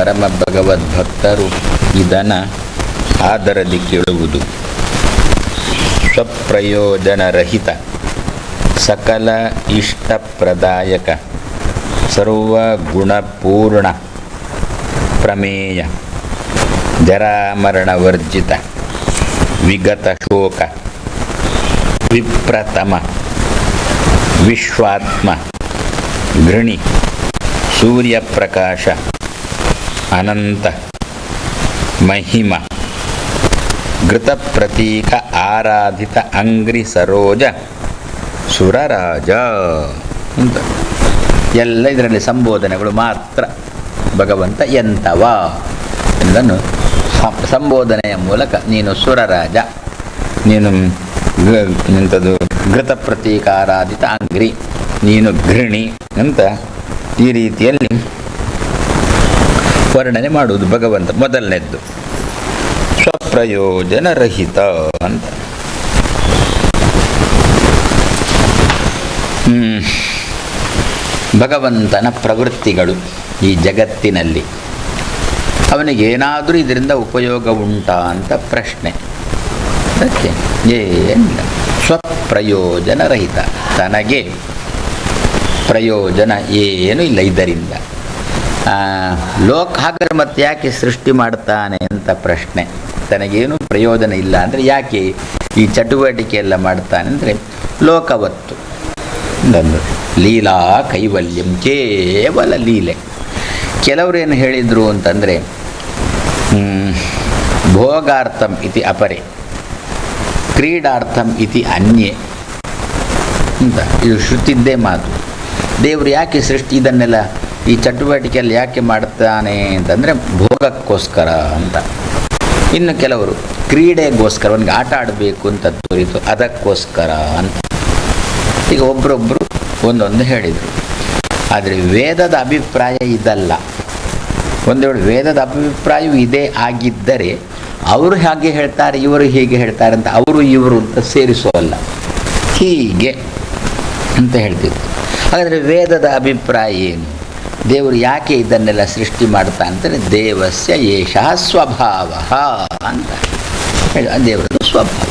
ಪರಮ ಭಗವದ್ಭಕ್ತರು ಇದನ್ನು ಆದರದಿ ಕೇಳುವುದು. ಸ್ವಪ್ರಯೋಜನರಹಿತ, ಸಕಲ ಇಷ್ಟಪ್ರದಾಯಕ ಸರ್ವಗುಣಪೂರ್ಣ ಪ್ರಮೇಯ, ಜರಾಮರಣವರ್ಜಿತ, ವಿಗತ ಶೋಕ, ವಿಪ್ರತಮ, ವಿಶ್ವಾತ್ಮ ಗೃಣಿ ಸೂರ್ಯಪ್ರಕಾಶ ಅನಂತ ಮಹಿಮ ಘೃತ ಪ್ರತೀಕ ಆರಾಧಿತ ಅಂಗ್ರಿ ಸರೋಜ ಸುರರಾಜ ಅಂತ. ಎಲ್ಲ ಇದರಲ್ಲಿ ಸಂಬೋಧನೆಗಳು ಮಾತ್ರ ಭಗವಂತ ಎಂತವ ಎಂದನ್ನು ಸಂಬೋಧನೆಯ ಮೂಲಕ ನೀನು ಸುರರಾಜ, ನೀನು ಎಂಥದ್ದು ಘೃತ ಪ್ರತೀಕಾರಾಧಿತ ಅಂಗ್ರಿ, ನೀನು ಗೃಹಿಣಿ ಅಂತ ಈ ರೀತಿಯಲ್ಲಿ ವರ್ಣನೆ ಮಾಡುವುದು ಭಗವಂತ ಮೊದಲನೇದ್ದು. ಸ್ವಪ್ರಯೋಜನರಹಿತ ಅಂತ. ಭಗವಂತನ ಪ್ರವೃತ್ತಿಗಳು ಈ ಜಗತ್ತಿನಲ್ಲಿ. ಅವನಿಗೇನಾದರೂ ಇದರಿಂದ ಉಪಯೋಗ ಉಂಟಾ ಅಂತ ಪ್ರಶ್ನೆ. ಅದಕ್ಕೆ ಏನಿಲ್ಲ. ಸ್ವಪ್ರಯೋಜನರಹಿತ. ತನಗೆ ಪ್ರಯೋಜನ ಏನೂ ಇಲ್ಲ ಇದರಿಂದ. ಲೋಕ ಹಾಗಾದ್ರೆ ಮತ್ತೆ ಯಾಕೆ ಸೃಷ್ಟಿ ಮಾಡ್ತಾನೆ ಅಂತ ಪ್ರಶ್ನೆ. ತನಗೇನು ಪ್ರಯೋಜನ ಇಲ್ಲ ಅಂದರೆ ಯಾಕೆ ಈ ಚಟುವಟಿಕೆ ಎಲ್ಲ ಮಾಡ್ತಾನೆ ಅಂದರೆ ಲೋಕವತ್ತು. ಲೀಲಾ ಕೈವಲ್ಯಂ ಕೇವಲ ಲೀಲೆ. ಕೆಲವರು ಏನು ಹೇಳಿದರು ಅಂತಂದರೆ ಭೋಗಾರ್ಥಂ ಇತಿ ಅಪರೆ, ಕ್ರೀಡಾರ್ಥಂ ಇತಿ ಅನ್ಯೆ ಅಂತ. ಇದು ಶ್ರುತಿದ್ದೇ ಮಾತು. ದೇವರು ಯಾಕೆ ಸೃಷ್ಟಿ ಇದನ್ನೆಲ್ಲ ಈ ಚಟುವಟಿಕೆಯಲ್ಲಿ ಯಾಕೆ ಮಾಡ್ತಾನೆ ಅಂತಂದರೆ ಭೋಗಕ್ಕೋಸ್ಕರ ಅಂತ. ಇನ್ನು ಕೆಲವರು ಕ್ರೀಡೆಗೋಸ್ಕರ, ಅವನಿಗೆ ಆಟ ಆಡಬೇಕು ಅಂತ ತೋರಿತು ಅದಕ್ಕೋಸ್ಕರ ಅಂತ. ಈಗ ಒಬ್ಬರೊಬ್ಬರು ಒಂದೊಂದು ಹೇಳಿದರು. ಆದರೆ ವೇದದ ಅಭಿಪ್ರಾಯ ಇದಲ್ಲ. ಒಂದು ವೇದದ ಅಭಿಪ್ರಾಯವು ಇದೇ ಆಗಿದ್ದರೆ ಅವರು ಹಾಗೆ ಹೇಳ್ತಾರೆ, ಇವರು ಹೀಗೆ ಹೇಳ್ತಾರೆ ಅಂತ ಅವರು ಇವರು ಅಂತ ಸೇರಿಸೋಲ್ಲ. ಹೀಗೆ ಅಂತ ಹೇಳ್ತಿದ್ರು. ಹಾಗಾದರೆ ವೇದದ ಅಭಿಪ್ರಾಯ ಏನು? ದೇವರು ಯಾಕೆ ಇದನ್ನೆಲ್ಲ ಸೃಷ್ಟಿ ಮಾಡ್ತಾ ಅಂತಾರೆ, ದೇವಸ್ಯ ಏಷ ಸ್ವಭಾವ ಅಂತ. ಹೇಳಿ ದೇವರದ್ದು ಸ್ವಭಾವ.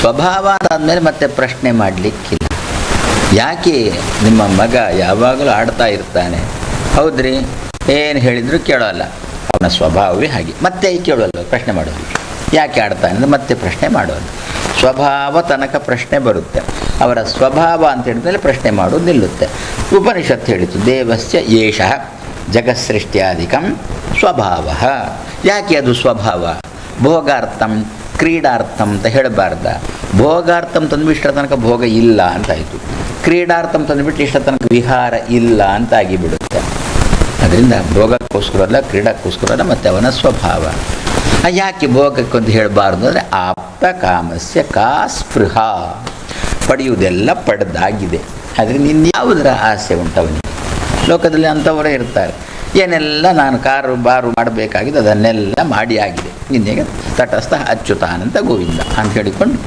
ಸ್ವಭಾವ ಅಂದಮೇಲೆ ಮತ್ತೆ ಪ್ರಶ್ನೆ ಮಾಡಲಿಕ್ಕಿಲ್ಲ. ಯಾಕೆ ನಿಮ್ಮ ಮಗ ಯಾವಾಗಲೂ ಆಡ್ತಾ ಇರ್ತಾನೆ? ಹೌದ್ರಿ? ಏನು ಹೇಳಿದರೂ ಕೇಳೋಲ್ಲ. ಅವನ ಸ್ವಭಾವವೇ ಹಾಗೆ. ಮತ್ತೆ ಕೇಳೋಲ್ಲ ಪ್ರಶ್ನೆ ಮಾಡೋದು. ಯಾಕೆ ಆಡ್ತಾನೆ ಮತ್ತೆ ಪ್ರಶ್ನೆ ಮಾಡೋದು. ಸ್ವಭಾವ ತನಕ ಪ್ರಶ್ನೆ ಬರುತ್ತೆ. ಅವರ ಸ್ವಭಾವ ಅಂತ ಹೇಳಿದ್ಮೇಲೆ ಪ್ರಶ್ನೆ ಮಾಡೋದು ನಿಲ್ಲುತ್ತೆ. ಉಪನಿಷತ್ತು ಹೇಳಿತು, ದೇವಸ್ಯ ಏಷ ಜಗತ್ಸೃಷ್ಟ್ಯಾಧಿಕಂ ಸ್ವಭಾವ. ಯಾಕೆ ಅದು ಸ್ವಭಾವ? ಭೋಗಾರ್ಥಂ, ಕ್ರೀಡಾರ್ಥಂ ಅಂತ ಹೇಳಬಾರ್ದ. ಭೋಗಾರ್ಥಂ ತಂದುಬಿಟ್ರ ತನಕ ಭೋಗ ಇಲ್ಲ ಅಂತಾಯಿತು ಕ್ರೀಡಾರ್ಥಂ ತಂದುಬಿಟ್ಟು ಇಷ್ಟ ತನಕ ವಿಹಾರ ಇಲ್ಲ ಅಂತ ಆಗಿಬಿಡುತ್ತೆ. ಅದರಿಂದ ಭೋಗಕ್ಕೋಸ್ಕರ ಅಲ್ಲ, ಕ್ರೀಡಕ್ಕೋಸ್ಕರ ಅಲ್ಲ, ಮತ್ತು ಅವನ ಸ್ವಭಾವ. ಆ, ಭೋಗಕ್ಕೆ ಅಂತ ಹೇಳಬಾರ್ದು ಅಂದರೆ ಆಪ್ತ ಕಾಮಸ್ಯ ಕಾ ಸ್ಪೃಹ. ಪಡೆಯುವುದೆಲ್ಲ ಪಡೆದಾಗಿದೆ. ಅದರಿಂದ ಇನ್ಯಾವುದರ ಆಸೆ ಉಂಟವನಿಗೆ? ಲೋಕದಲ್ಲಿ ಅಂಥವರೇ ಇರ್ತಾರೆ. ಏನೆಲ್ಲ ನಾನು ಕಾರು ಬಾರು ಮಾಡಬೇಕಾಗಿದೆ ಅದನ್ನೆಲ್ಲ ಮಾಡಿ ಆಗಿದೆ. ನಿನ್ನೆಗೆ ತಟಸ್ಥ ಅಚ್ಯುತಾನಂತ ಗೋವಿಂದ ಅಂತ ಹೇಳಿಕೊಂಡು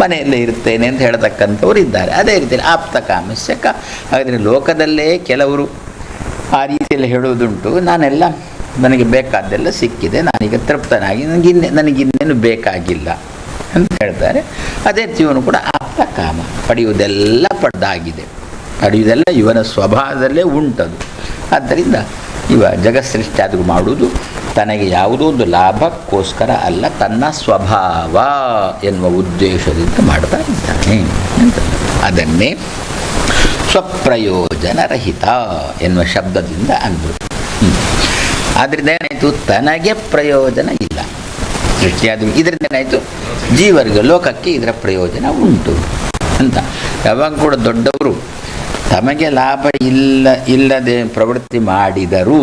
ಮನೆಯಲ್ಲೇ ಇರ್ತೇನೆ ಅಂತ ಹೇಳ್ತಕ್ಕಂಥವ್ರು ಇದ್ದಾರೆ. ಅದೇ ರೀತಿಯಲ್ಲಿ ಆಪ್ತ ಕಾಮಸ್ಯಕ ಹಾಗಾದರೆ ಲೋಕದಲ್ಲೇ ಕೆಲವರು ಆ ರೀತಿಯಲ್ಲಿ ಹೇಳುವುದುಂಟು. ನಾನೆಲ್ಲ ನನಗೆ ಬೇಕಾದ್ದೆಲ್ಲ ಸಿಕ್ಕಿದೆ, ನಾನೀಗ ತೃಪ್ತನಾಗಿ ನನಗಿನ್ನೆ ನನಗಿನ್ನೇನು ಬೇಕಾಗಿಲ್ಲ ಅಂತ ಹೇಳ್ತಾರೆ. ಅದೇ ಜೀವನ ಕೂಡ ಆಪ್ತ ಕಾಮ ಪಡೆಯುವುದೆಲ್ಲ ಪಡೆದಾಗಿದೆ. ಪಡೆಯುವುದೆಲ್ಲ ಇವನ ಸ್ವಭಾವದಲ್ಲೇ ಉಂಟದು. ಆದ್ದರಿಂದ ಇವ ಜಗತ್ಸೃಷ್ಟಿಯಾದರೂ ಮಾಡುವುದು ತನಗೆ ಯಾವುದೋ ಒಂದು ಲಾಭಕ್ಕೋಸ್ಕರ ಅಲ್ಲ, ತನ್ನ ಸ್ವಭಾವ ಎನ್ನುವ ಉದ್ದೇಶದಿಂದ ಮಾಡ್ತಾ ಇದ್ದಾನೆ ಅಂತ ಅದನ್ನೇ ಸ್ವಪ್ರಯೋಜನರಹಿತ ಎನ್ನುವ ಶಬ್ದದಿಂದ ಅಂದರು ಆದ್ದರಿಂದ ಏನಾಯಿತು? ತನಗೆ ಪ್ರಯೋಜನ ಇಲ್ಲ. ಸೃಷ್ಟಿಯಾದ ಇದರಿಂದ ಏನಾಯಿತು? ಜೀವರಿಗೆ ಲೋಕಕ್ಕೆ ಇದರ ಪ್ರಯೋಜನ ಉಂಟು ಅಂತ. ಯಾವಾಗ ಕೂಡ ದೊಡ್ಡವರು ತಮಗೆ ಲಾಭ ಇಲ್ಲ, ಇಲ್ಲದೆ ಪ್ರವೃತ್ತಿ ಮಾಡಿದರೂ,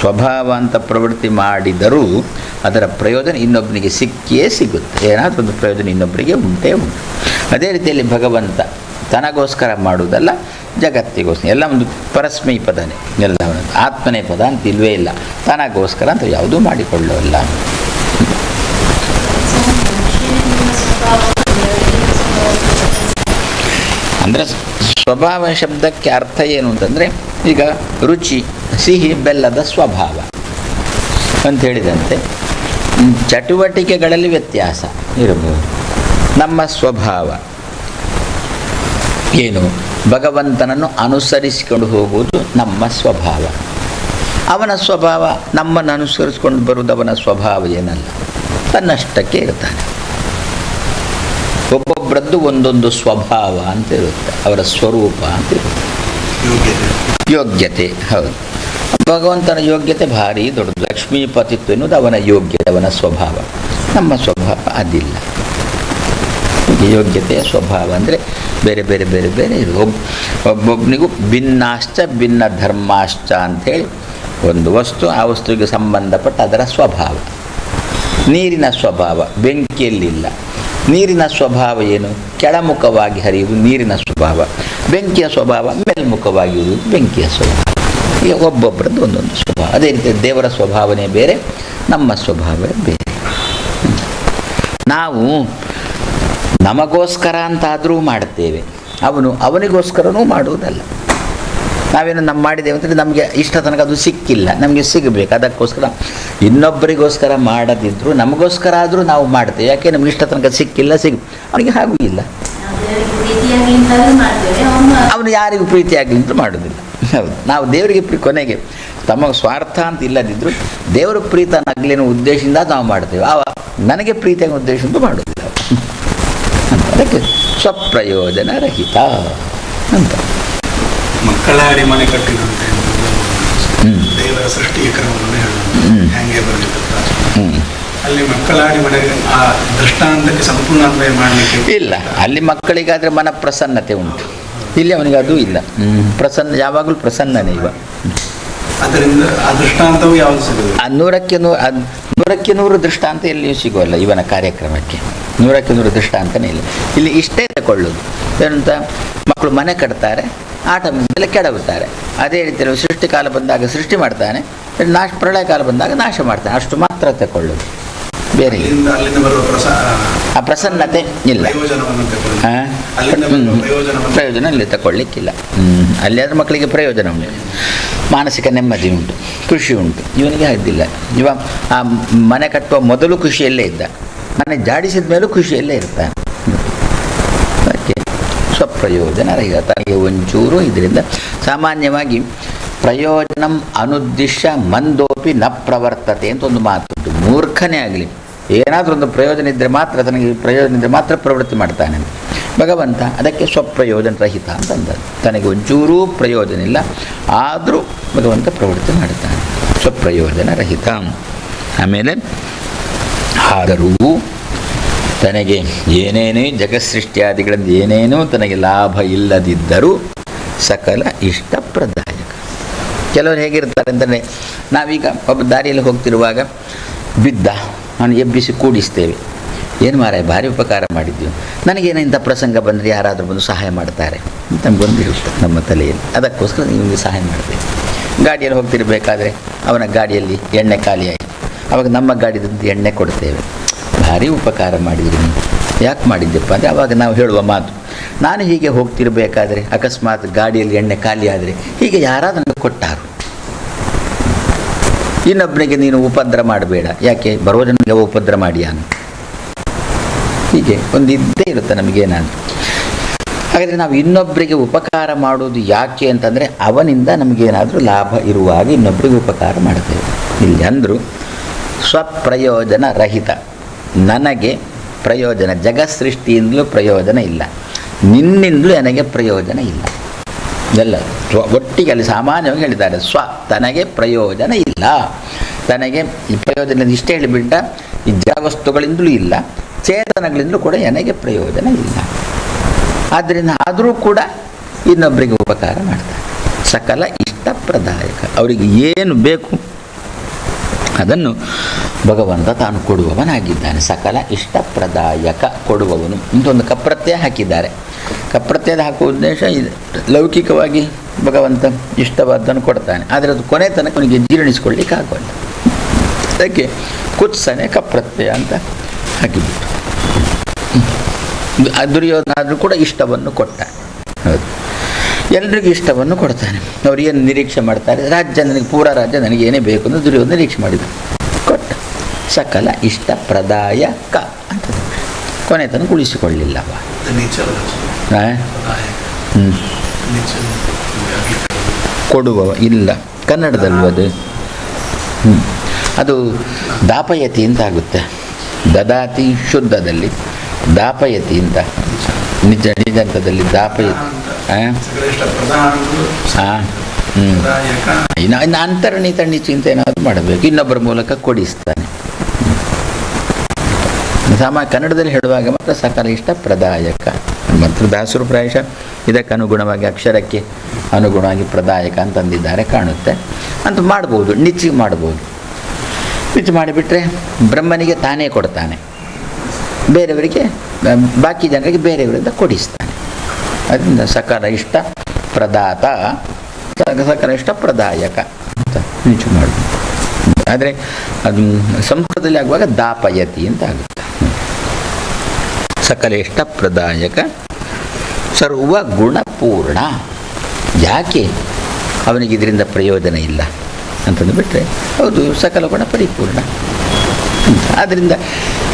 ಸ್ವಭಾವ ಅಂತ ಪ್ರವೃತ್ತಿ ಮಾಡಿದರೂ ಅದರ ಪ್ರಯೋಜನ ಇನ್ನೊಬ್ಬನಿಗೆ ಸಿಕ್ಕಿಯೇ ಸಿಗುತ್ತೆ. ಏನಾದರೂ ಒಂದು ಪ್ರಯೋಜನ ಇನ್ನೊಬ್ಬರಿಗೆ ಉಂಟೇ ಉಂಟು. ಅದೇ ರೀತಿಯಲ್ಲಿ ಭಗವಂತ ತನಗೋಸ್ಕರ ಮಾಡುವುದಲ್ಲ, ಜಗತ್ತಿಗೋಸ್ಕರ. ಎಲ್ಲ ಒಂದು ಪರಸ್ಮೈ ಪದನೇ, ಎಲ್ಲ ಆತ್ಮನೇ ಪದ ಅಂತ ಇಲ್ವೇ ಇಲ್ಲ. ತನಗೋಸ್ಕರ ಅಂತ ಯಾವುದೂ ಮಾಡಿಕೊಳ್ಳೋಲ್ಲ ಅಂದರೆ ಸ್ವಭಾವ ಶಬ್ದಕ್ಕೆ ಅರ್ಥ ಏನು ಅಂತಂದರೆ, ಈಗ ರುಚಿ, ಸಿಹಿ, ಬೆಲ್ಲದ ಸ್ವಭಾವ ಅಂತ ಹೇಳಿದಂತೆ ಚಟುವಟಿಕೆಗಳಲ್ಲಿ ವ್ಯತ್ಯಾಸ ಇರಬಹುದು. ನಮ್ಮ ಸ್ವಭಾವ. ಏನು? ಭಗವಂತನನ್ನು ಅನುಸರಿಸಿಕೊಂಡು ಹೋಗುವುದು ನಮ್ಮ ಸ್ವಭಾವ. ಅವನ ಸ್ವಭಾವ ನಮ್ಮನ್ನು ಅನುಸರಿಸಿಕೊಂಡು ಬರುವುದು ಅವನ ಸ್ವಭಾವ ಏನಲ್ಲ? ತನ್ನಷ್ಟಕ್ಕೆ ಇರ್ತಾನೆ ಒಬ್ಬೊಬ್ಬರದ್ದು ಒಂದೊಂದು ಸ್ವಭಾವ ಅಂತ ಇರುತ್ತೆ ಅವರ ಸ್ವರೂಪ ಅಂತ ಇರುತ್ತೆ. ಯೋಗ್ಯತೆ ಹೌದು. ಭಗವಂತನ ಯೋಗ್ಯತೆ ಭಾರಿ ದೊಡ್ಡದು. ಲಕ್ಷ್ಮೀಪತಿತ್ವ ಎನ್ನುವುದು ಅವನ ಯೋಗ್ಯತೆ ಅವನ ಸ್ವಭಾವ. ನಮ್ಮ ಸ್ವಭಾವ ಅದಿಲ್ಲ. ಯೋಗ್ಯತೆಯ ಸ್ವಭಾವ ಅಂದರೆ ಬೇರೆ ಬೇರೆ ಬೇರೆ ಬೇರೆ ಇದು ಒಬ್ ಒಬ್ಬೊಬ್ಬನಿಗೂ ಭಿನ್ನಾಶ್ಚ, ಭಿನ್ನ ಧರ್ಮಾಶ್ಚ ಅಂಥೇಳಿ ಒಂದು ವಸ್ತು, ಆ ವಸ್ತುವಿಗೆ ಸಂಬಂಧಪಟ್ಟ ಅದರ ಸ್ವಭಾವ. ನೀರಿನ ಸ್ವಭಾವ, ಬೆಂಕಿಯಲ್ಲಿಲ್ಲ. ನೀರಿನ ಸ್ವಭಾವ ಏನು? ಕೆಳಮುಖವಾಗಿ ಹರಿಯುವುದು ನೀರಿನ ಸ್ವಭಾವ. ಬೆಂಕಿಯ ಸ್ವಭಾವ, ಮೇಲ್ಮುಖವಾಗಿರುವುದು ಬೆಂಕಿಯ ಸ್ವಭಾವ. ಈಗ ಒಬ್ಬೊಬ್ಬರದ್ದು ಒಂದೊಂದು ಸ್ವಭಾವ. ಅದೇ ರೀತಿ ದೇವರ ಸ್ವಭಾವನೇ ಬೇರೆ, ನಮ್ಮ ಸ್ವಭಾವವೇ ಬೇರೆ. ನಾವು ನಮಗೋಸ್ಕರ ಅಂತಾದರೂ ಮಾಡ್ತೇವೆ ಅವನು, ಅವನಿಗೋಸ್ಕರನೂ ಮಾಡುವುದಲ್ಲ. ನಾವೇನು ನಮ್ಮ ಮಾಡಿದ್ದೇವೆ ಅಂತಂದರೆ ನಮಗೆ ಇಷ್ಟ ತನಕ ಅದು ಸಿಕ್ಕಿಲ್ಲ. ನಮಗೆ ಸಿಗಬೇಕು. ಅದಕ್ಕೋಸ್ಕರ ಇನ್ನೊಬ್ಬರಿಗೋಸ್ಕರ ಮಾಡದಿದ್ದರೂ ನಮಗೋಸ್ಕರ ಆದರೂ ನಾವು ಮಾಡ್ತೇವೆ. ಯಾಕೆ? ನಮ್ಗೆ ಇಷ್ಟ ತನಕ ಸಿಕ್ಕಿಲ್ಲ, ಸಿಗ, ಅವನಿಗೆ ಹಾಗೂ ಇಲ್ಲ ಪ್ರೀತಿಯಾಗಿ ಅವನು ಯಾರಿಗೂ ಪ್ರೀತಿಯಾಗಲಿ ಅಂತ ಮಾಡೋದಿಲ್ಲ ನಾವು ದೇವರಿಗೆ ಪ್ರೀ, ಕೊನೆಗೆ ತಮಗೆ ಸ್ವಾರ್ಥ ಅಂತ ಇಲ್ಲದಿದ್ದರೂ ದೇವರ ಪ್ರೀತನಾಗಲಿ ಉದ್ದೇಶದಿಂದ ನಾವು ಮಾಡ್ತೇವೆ ಆವಾಗ ನನಗೆ ಪ್ರೀತಿಯಾಗಿ ಉದ್ದೇಶದಿಂದ ಮಾಡೋದಿಲ್ಲ ಅವ. ಅದಕ್ಕೆ ಸ್ವಪ್ರಯೋಜನ ರಹಿತ ಅಂತ. ಮಕ್ಕಳಾಡಿ ಮನೆ ಕಟ್ಟಿದಂತೆ. ದೇವರ ಸೃಷ್ಟಿಯ ಕ್ರಮವನ್ನು ಹೇಳೋದು. ಹೆಂಗೆ ಬರಲಿಕ್ಕೆ ಅಲ್ಲಿ ಮಕ್ಕಳಾಡಿ ಮನೆ ಆ ದೃಷ್ಟಾಂತಕ್ಕೆ ಸಂಪೂರ್ಣ ಅನ್ವಯ ಮಾಡಲಿಕ್ಕೆ ಇಲ್ಲ. ಅಲ್ಲಿ ಮಕ್ಕಳಿಗಾದರೆ ಮನ ಪ್ರಸನ್ನತೆ ಉಂಟು. ಇಲ್ಲಿ ಅವನಿಗೆ ಅದು ಇಲ್ಲ. ಪ್ರಸನ್ನ ಯಾವಾಗಲೂ ಪ್ರಸನ್ನನೇ ಇವ. ಅದರಿಂದ ಆ ದೃಷ್ಟಾಂತವು ಯಾವುದು ನೂರಕ್ಕೆ ನೂರು ನೂರಕ್ಕೆ ನೂರು ದೃಷ್ಟಾಂತ ಎಲ್ಲಿಯೂ ಸಿಗೋಲ್ಲ ಇವನ ಕಾರ್ಯಕ್ರಮಕ್ಕೆ. ನೂರಕ್ಕೆ ನೂರು ದೃಷ್ಟಾಂತನೇ ಇಲ್ಲ. ಇಲ್ಲಿ ಇಷ್ಟೇ ತಗೊಳ್ಳೋದು ಏನಂತ ಮಕ್ಕಳು ಮನೆ ಕಟ್ತಾರೆ, ಆಟ ಮೇಲೆ ಕೆಡಗುತ್ತಾರೆ ಅದೇ ಸೃಷ್ಟಿ ಕಾಲ ಬಂದಾಗ ಸೃಷ್ಟಿ ಮಾಡ್ತಾನೆ, ನಾಶ ಪ್ರಳಯ ಕಾಲ ಬಂದಾಗ ನಾಶ ಮಾಡ್ತಾನೆ. ಅಷ್ಟು ಮಾತ್ರ ತಗೊಳ್ಳೋದು ಬೇರೆ. ಆ ಪ್ರಸನ್ನತೆ ಇಲ್ಲ. ಪ್ರಯೋಜನ ಅಲ್ಲಿ ತಗೊಳ್ಳಿಕ್ಕಿಲ್ಲ. ಅಲ್ಲಿ ಆದರೆ ಮಕ್ಕಳಿಗೆ ಪ್ರಯೋಜನ ಉಂಟು. ಮಾನಸಿಕ ನೆಮ್ಮದಿ ಉಂಟು. ಖುಷಿ ಉಂಟು. ಇವನಿಗೆ ಆಗಿದ್ದಿಲ್ಲ ಇವ ಆ ಮನೆ ಕಟ್ಟುವ ಮೊದಲು ಖುಷಿಯಲ್ಲೇ ಇದ್ದ. ಮನೆ ಜಾಡಿಸಿದ ಮೇಲೂ ಖುಷಿಯಲ್ಲೇ ಇರ್ತಾನೆ. ಸ್ವಪ್ರಯೋಜನ ರಹಿತ. ತಲೆಗೆ ಒಂಚೂರು ಇದರಿಂದ ಸಾಮಾನ್ಯವಾಗಿ ಪ್ರಯೋಜನ ಅನುದ್ದಿಶ್ಯ ಮಂದೋಪಿ ನ ಪ್ರವರ್ತತೆ ಅಂತ ಒಂದು ಮಾತುಂಟು ಮೂರ್ಖನೇ ಆಗಲಿ. ಏನಾದರೂ ಒಂದು ಪ್ರಯೋಜನ ಇದ್ದರೆ ಮಾತ್ರ ತನಗೆ ಪ್ರಯೋಜನ ಇದ್ದರೆ ಮಾತ್ರ ಪ್ರವೃತ್ತಿ ಮಾಡ್ತಾನೆ ಭಗವಂತ ಅದಕ್ಕೆ ಸ್ವಪ್ರಯೋಜನ ರಹಿತ ಅಂತಂದ ತನಗೆ ಒಂಚೂರೂ ಪ್ರಯೋಜನ ಇಲ್ಲ, ಆದರೂ ಭಗವಂತ ಪ್ರವೃತ್ತಿ ಮಾಡ್ತಾನೆ. ಸ್ವಪ್ರಯೋಜನ ರಹಿತ. ಆಮೇಲೆ ಆದರೂ ತನಗೆ ಏನೇನೇ ಜಗಸೃಷ್ಟಿಯಾದಿಗಳಿಂದ ಏನೇನೂ ತನಗೆ ಲಾಭ ಇಲ್ಲದಿದ್ದರೂ ಸಕಲ ಇಷ್ಟಪ್ರದಾಯಕ. ಕೆಲವರು ಹೇಗಿರ್ತಾರೆ ಅಂತಂದರೆ, ನಾವೀಗ ಒಬ್ಬ ದಾರಿಯಲ್ಲಿ ಹೋಗ್ತಿರುವಾಗ ಬಿದ್ದ ನಾನು ಎಬ್ಬಿಸಿ ಕೂಡಿಸ್ತೇವೆ. ಏನು ಮಾರಾಯ, ಭಾರಿ ಉಪಕಾರ ಮಾಡಿದ್ವಿ ನನಗೇನು ಇಂಥ ಪ್ರಸಂಗ ಬಂದರೆ ಯಾರಾದರೂ ಬಂದು ಸಹಾಯ ಮಾಡ್ತಾರೆ ಅಂತ ನಮಗೊಂದಿರುತ್ತೆ ನಮ್ಮ ತಲೆಯಲ್ಲಿ. ಅದಕ್ಕೋಸ್ಕರ ನಿಮಗೆ ಸಹಾಯ ಮಾಡ್ತೇವೆ. ಗಾಡಿಯಲ್ಲಿ ಹೋಗ್ತಿರಬೇಕಾದ್ರೆ ಅವನ ಗಾಡಿಯಲ್ಲಿ ಎಣ್ಣೆ ಖಾಲಿಯಾಯಿತು ಅವಾಗ ನಮ್ಮ ಗಾಡಿದಂತ ಎಣ್ಣೆ ಕೊಡ್ತೇವೆ. ಭಾರಿ ಉಪಕಾರ ಮಾಡಿದ್ರಿ ನೀವು. ಯಾಕೆ ಮಾಡಿದ್ದೆಪ್ಪ ಅಂದರೆ ಅವಾಗ ನಾವು ಹೇಳುವ ಮಾತು. ನಾನು ಹೀಗೆ ಹೋಗ್ತಿರಬೇಕಾದ್ರೆ ಅಕಸ್ಮಾತ್ ಗಾಡಿಯಲ್ಲಿ ಎಣ್ಣೆ ಖಾಲಿಯಾದರೆ ಹೀಗೆ ಯಾರಾದ್ರೂ ನನಗೆ ಕೊಟ್ಟಾರು. ಇನ್ನೊಬ್ಬನಿಗೆ ನೀನು ಉಪದ್ರ ಮಾಡಬೇಡ. ಯಾಕೆ? ಬರುವ ಜನಗೆ ಉಪದ್ರ ಮಾಡಿಯಾ ಅಂತ. ಹೀಗೆ ಒಂದು ಇದ್ದೇ ಇರುತ್ತೆ ನಮಗೇನಾದ್ರು ಹಾಗಾದರೆ ನಾವು ಇನ್ನೊಬ್ಬರಿಗೆ ಉಪಕಾರ ಮಾಡೋದು ಯಾಕೆ ಅಂತಂದರೆ ಅವನಿಂದ ನಮಗೇನಾದರೂ ಲಾಭ ಇರುವಾಗ ಇನ್ನೊಬ್ಬರಿಗೆ ಉಪಕಾರ ಮಾಡ್ತೇವೆ. ಇಲ್ಲಿ ಅಂದರು, ಸ್ವಪ್ರಯೋಜನ ರಹಿತ. ನನಗೆ ಪ್ರಯೋಜನ ಜಗತ್ಸೃಷ್ಟಿಯಿಂದಲೂ ಪ್ರಯೋಜನ ಇಲ್ಲ. ನಿನ್ನಿಂದಲೂ ನನಗೆ ಪ್ರಯೋಜನ ಇಲ್ಲ. ಎಲ್ಲ ಸ್ವ ಒಟ್ಟಿಗೆ ಅಲ್ಲಿ ಸಾಮಾನ್ಯವಾಗಿ ಹೇಳಿದ್ದಾರೆ. ಸ್ವ ತನಗೆ ಪ್ರಯೋಜನ ಇಲ್ಲ. ತನಗೆ ಈ ಪ್ರಯೋಜನ ಇಷ್ಟೇ ಹೇಳಿಬಿಟ್ಟ ಈ ಇಲ್ಲ. ಚೇತನಗಳಿಂದಲೂ ಕೂಡ ನನಗೆ ಪ್ರಯೋಜನ ಇಲ್ಲ. ಆದ್ದರಿಂದ ಆದರೂ ಕೂಡ ಇನ್ನೊಬ್ಬರಿಗೆ ಉಪಕಾರ ಮಾಡ್ತಾರೆ. ಸಕಲ ಇಷ್ಟಪ್ರದಾಯಕ. ಅವರಿಗೆ ಏನು ಬೇಕು ಅದನ್ನು ಭಗವಂತ ತಾನು ಕೊಡುವವನಾಗಿದ್ದಾನೆ. ಸಕಲ ಇಷ್ಟಪ್ರದಾಯಕ ಕೊಡುವವನು. ಇಂಥ ಒಂದು ಕಪ್ರತ್ಯಯ ಹಾಕಿದ್ದಾರೆ. ಕಪ್ರತ್ಯಯದ ಹಾಕುವ ಉದ್ದೇಶ ಇದೆ. ಲೌಕಿಕವಾಗಿ ಭಗವಂತ ಇಷ್ಟವಾದ್ದನ್ನು ಕೊಡ್ತಾನೆ. ಆದರೆ ಅದು ಕೊನೆ ತನಕ ಅವನಿಗೆ ಜೀರ್ಣಿಸ್ಕೊಳ್ಳಿಕ್ಕೆ ಆಗೋಲ್ಲ. ಅದಕ್ಕೆ ಕುತ್ಸನೆ ಕಪ್ರತ್ಯಯ ಅಂತ ಹಾಕಿಬಿಟ್ಟು ಆ ದುರ್ಯೋಧನ ಆದರೂ ಕೂಡ ಇಷ್ಟವನ್ನು ಕೊಟ್ಟ. ಹೌದು. ಎಲ್ರಿಗೂ ಇಷ್ಟವನ್ನು ಕೊಡ್ತಾನೆ. ಅವ್ರು ಏನು ನಿರೀಕ್ಷೆ ಮಾಡ್ತಾರೆ? ರಾಜ್ಯ ನನಗೆ, ಪೂರ ರಾಜ್ಯ ನನಗೆ ಏನೇ ಬೇಕು ಅಂತ ದುರ್ಯೋಧನ ನಿರೀಕ್ಷೆ ಮಾಡಿದ್ರು ಕೊಟ್ಟ. ಸಕಲ ಇಷ್ಟ ಪ್ರದಾಯಕ ಅಂತ. ಕೊನೆ ತನಕ ಉಳಿಸಿಕೊಳ್ಳಿಲ್ಲವ ನೀಚ ಹ್ಞೂ ಕೊಡುವವ ಇಲ್ಲ. ಕನ್ನಡದಲ್ವ ಅದು? ಅದು ದಾಪಯತಿ ಅಂತ ಆಗುತ್ತೆ. ದದಾತಿ ಶುದ್ಧದಲ್ಲಿ. ದಾಪಯತಿ ಅಂತ. ನಿಜ ನಿಜಂತದಲ್ಲಿ ದಾಪಯತಿ. ಹಾಂ ಹಾಂ. ಪ್ರದಾಯಕ ಇನ್ನು ಇನ್ನು ಅಂತರಣಿ ತಣ್ಣಿ ಚಿಂತೆ ಏನಾದ್ರು ಮಾಡಬೇಕು. ಇನ್ನೊಬ್ಬರ ಮೂಲಕ ಕೊಡಿಸ್ತಾನೆ ಸಾಮ ಕನ್ನಡದಲ್ಲಿ ಹೇಳುವಾಗ ಮಾತ್ರ ಸಕಲ ಇಷ್ಟ ಪ್ರದಾಯಕ ಮತ್ತು ದಾಸರು ಪ್ರಾಯಶ ಇದಕ್ಕೆ ಅನುಗುಣವಾಗಿ, ಅಕ್ಷರಕ್ಕೆ ಅನುಗುಣವಾಗಿ ಪ್ರದಾಯಕ ಅಂತಂದಿದ್ದಾರೆ, ಕಾಣುತ್ತೆ. ಅಂತ ಮಾಡ್ಬೋದು, ನಿಚ್ಚಿಗೆ ಮಾಡ್ಬೋದು. ನಿಚ್ಚು ಮಾಡಿಬಿಟ್ರೆ ಬ್ರಹ್ಮನಿಗೆ ತಾನೇ ಕೊಡ್ತಾನೆ. ಬೇರೆಯವರಿಗೆ, ಬಾಕಿ ಜನರಿಗೆ ಬೇರೆಯವರಿಂದ ಕೊಡಿಸ್ತಾನೆ. ಅದರಿಂದ ಸಕಲ ಇಷ್ಟ ಪ್ರದಾತ ಸಕಲ ಇಷ್ಟ ಪ್ರದಾಯಕ ಅಂತ ನಿಚ್ಚು ಮಾಡ್ಬೋದು. ಆದರೆ ಅದು ಸಂಸ್ಕೃತದಲ್ಲಿ ಆಗುವಾಗ ದಾಪಯತಿ ಅಂತ ಆಗುತ್ತೆ. ಸಕಲ ಇಷ್ಟ ಪ್ರದಾಯಕ ಸರ್ವ ಗುಣಪೂರ್ಣ ಯಾಕೆ? ಅವನಿಗೆ ಇದರಿಂದ ಪ್ರಯೋಜನ ಇಲ್ಲ ಅಂತಂದು ಬಿಟ್ಟರೆ ಹೌದು, ಸಕಲ ಗುಣ ಪರಿಪೂರ್ಣ. ಆದ್ದರಿಂದ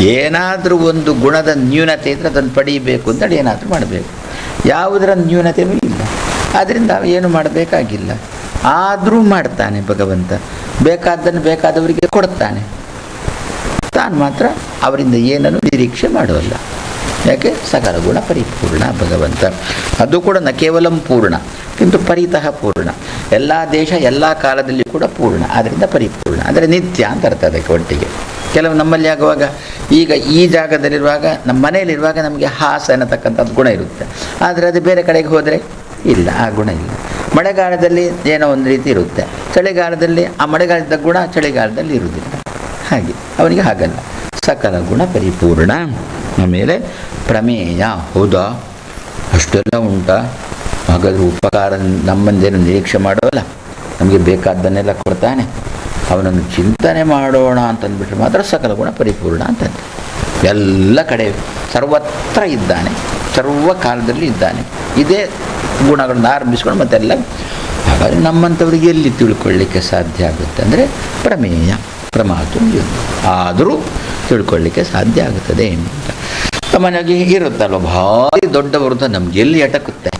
ಏನಾದರೂ ಒಂದು ಗುಣದ ನ್ಯೂನತೆ ಇದ್ದರೆ ಅದನ್ನು ಪಡೀಬೇಕು ಅಂತೇಳಿ ಏನಾದರೂ ಮಾಡಬೇಕು. ಯಾವುದರ ನ್ಯೂನತೆಯೂ ಇಲ್ಲ. ಆದ್ದರಿಂದ ಏನು ಮಾಡಬೇಕಾಗಿಲ್ಲ. ಆದರೂ ಮಾಡ್ತಾನೆ ಭಗವಂತ. ಬೇಕಾದ್ದನ್ನು ಬೇಕಾದವರಿಗೆ ಕೊಡ್ತಾನೆ. ತಾನು ಮಾತ್ರ ಅವರಿಂದ ಏನನ್ನು ನಿರೀಕ್ಷೆ ಮಾಡೋಲ್ಲ ಯಾಕೆ? ಸಕಲ ಗುಣ ಪರಿಪೂರ್ಣ, ಭಗವಂತ. ಅದು ಕೂಡ ನ ಕೇವಲ ಪೂರ್ಣ, ಕಿಂತು ಪರಿತಃ ಪೂರ್ಣ. ಎಲ್ಲ ದೇಶ ಎಲ್ಲ ಕಾಲದಲ್ಲಿ ಕೂಡ ಪೂರ್ಣ ಆದ್ದರಿಂದ ಪರಿಪೂರ್ಣ. ಅಂದರೆ ನಿತ್ಯ ಅಂತ ಅರ್ಥ ಅದಕ್ಕೆ ಒಟ್ಟಿಗೆ. ಕೆಲವು ನಮ್ಮಲ್ಲಿ ಆಗುವಾಗ, ಈಗ ಈ ಜಾಗದಲ್ಲಿರುವಾಗ, ನಮ್ಮ ಮನೆಯಲ್ಲಿರುವಾಗ ನಮಗೆ ಹಾಸ ಅನ್ನತಕ್ಕಂಥದ್ದು ಗುಣ ಇರುತ್ತೆ. ಆದರೆ ಅದು ಬೇರೆ ಕಡೆಗೆ ಹೋದರೆ ಇಲ್ಲ, ಆ ಗುಣ ಇಲ್ಲ. ಮಳೆಗಾಲದಲ್ಲಿ ಏನೋ ಒಂದು ರೀತಿ ಇರುತ್ತೆ. ಚಳಿಗಾಲದಲ್ಲಿ, ಆ ಮಳೆಗಾಲದ ಗುಣ ಚಳಿಗಾಲದಲ್ಲಿ ಇರುವುದಿಲ್ಲ. ಹಾಗೆ. ಅವನಿಗೆ ಹಾಗಲ್ಲ. ಸಕಲ ಗುಣ ಪರಿಪೂರ್ಣ. ಆಮೇಲೆ ಪ್ರಮೇಯ, ಹೌದಾ. ಅಷ್ಟೆಲ್ಲ ಉಂಟಾ. ಹಾಗಾದ್ರೆ ಉಪಕಾರ ನಮ್ಮಂದೇನು ನಿರೀಕ್ಷೆ ಮಾಡೋಲ್ಲ ನಮಗೆ ಬೇಕಾದ್ದನ್ನೆಲ್ಲ ಕೊಡ್ತಾನೆ. ಅವನನ್ನು ಚಿಂತನೆ ಮಾಡೋಣ ಅಂತಂದ್ಬಿಟ್ರೆ ಮಾತ್ರ ಸಕಲ ಗುಣ ಪರಿಪೂರ್ಣ ಅಂತಂದೆ. ಎಲ್ಲ ಕಡೆ ಸರ್ವತ್ರ ಇದ್ದಾನೆ. ಸರ್ವ ಕಾಲದಲ್ಲಿ ಇದ್ದಾನೆ. ಇದೇ ಗುಣಗಳನ್ನು ಆರಂಭಿಸ್ಕೊಂಡು ಮತ್ತೆಲ್ಲ. ಹಾಗಾದರೆ ನಮ್ಮಂಥವ್ರಿಗೆ ಎಲ್ಲಿ ತಿಳ್ಕೊಳ್ಳಿಕ್ಕೆ ಸಾಧ್ಯ ಆಗುತ್ತೆ ಅಂದರೆ ಪ್ರಮೇಯ. ಪ್ರಮಾತು ಆದರೂ ತಿಳ್ಕೊಳ್ಳಿಕ್ಕೆ ಸಾಧ್ಯ ಆಗುತ್ತದೆ ಅಂತ ಸಾಮಾನ್ಯವಾಗಿ ಇರುತ್ತಲ್ವ, ಭಾರಿ ಅಂತ ನಮ್ಗೆ ಎಲ್ಲಿ ಅಟಕುತ್ತೆ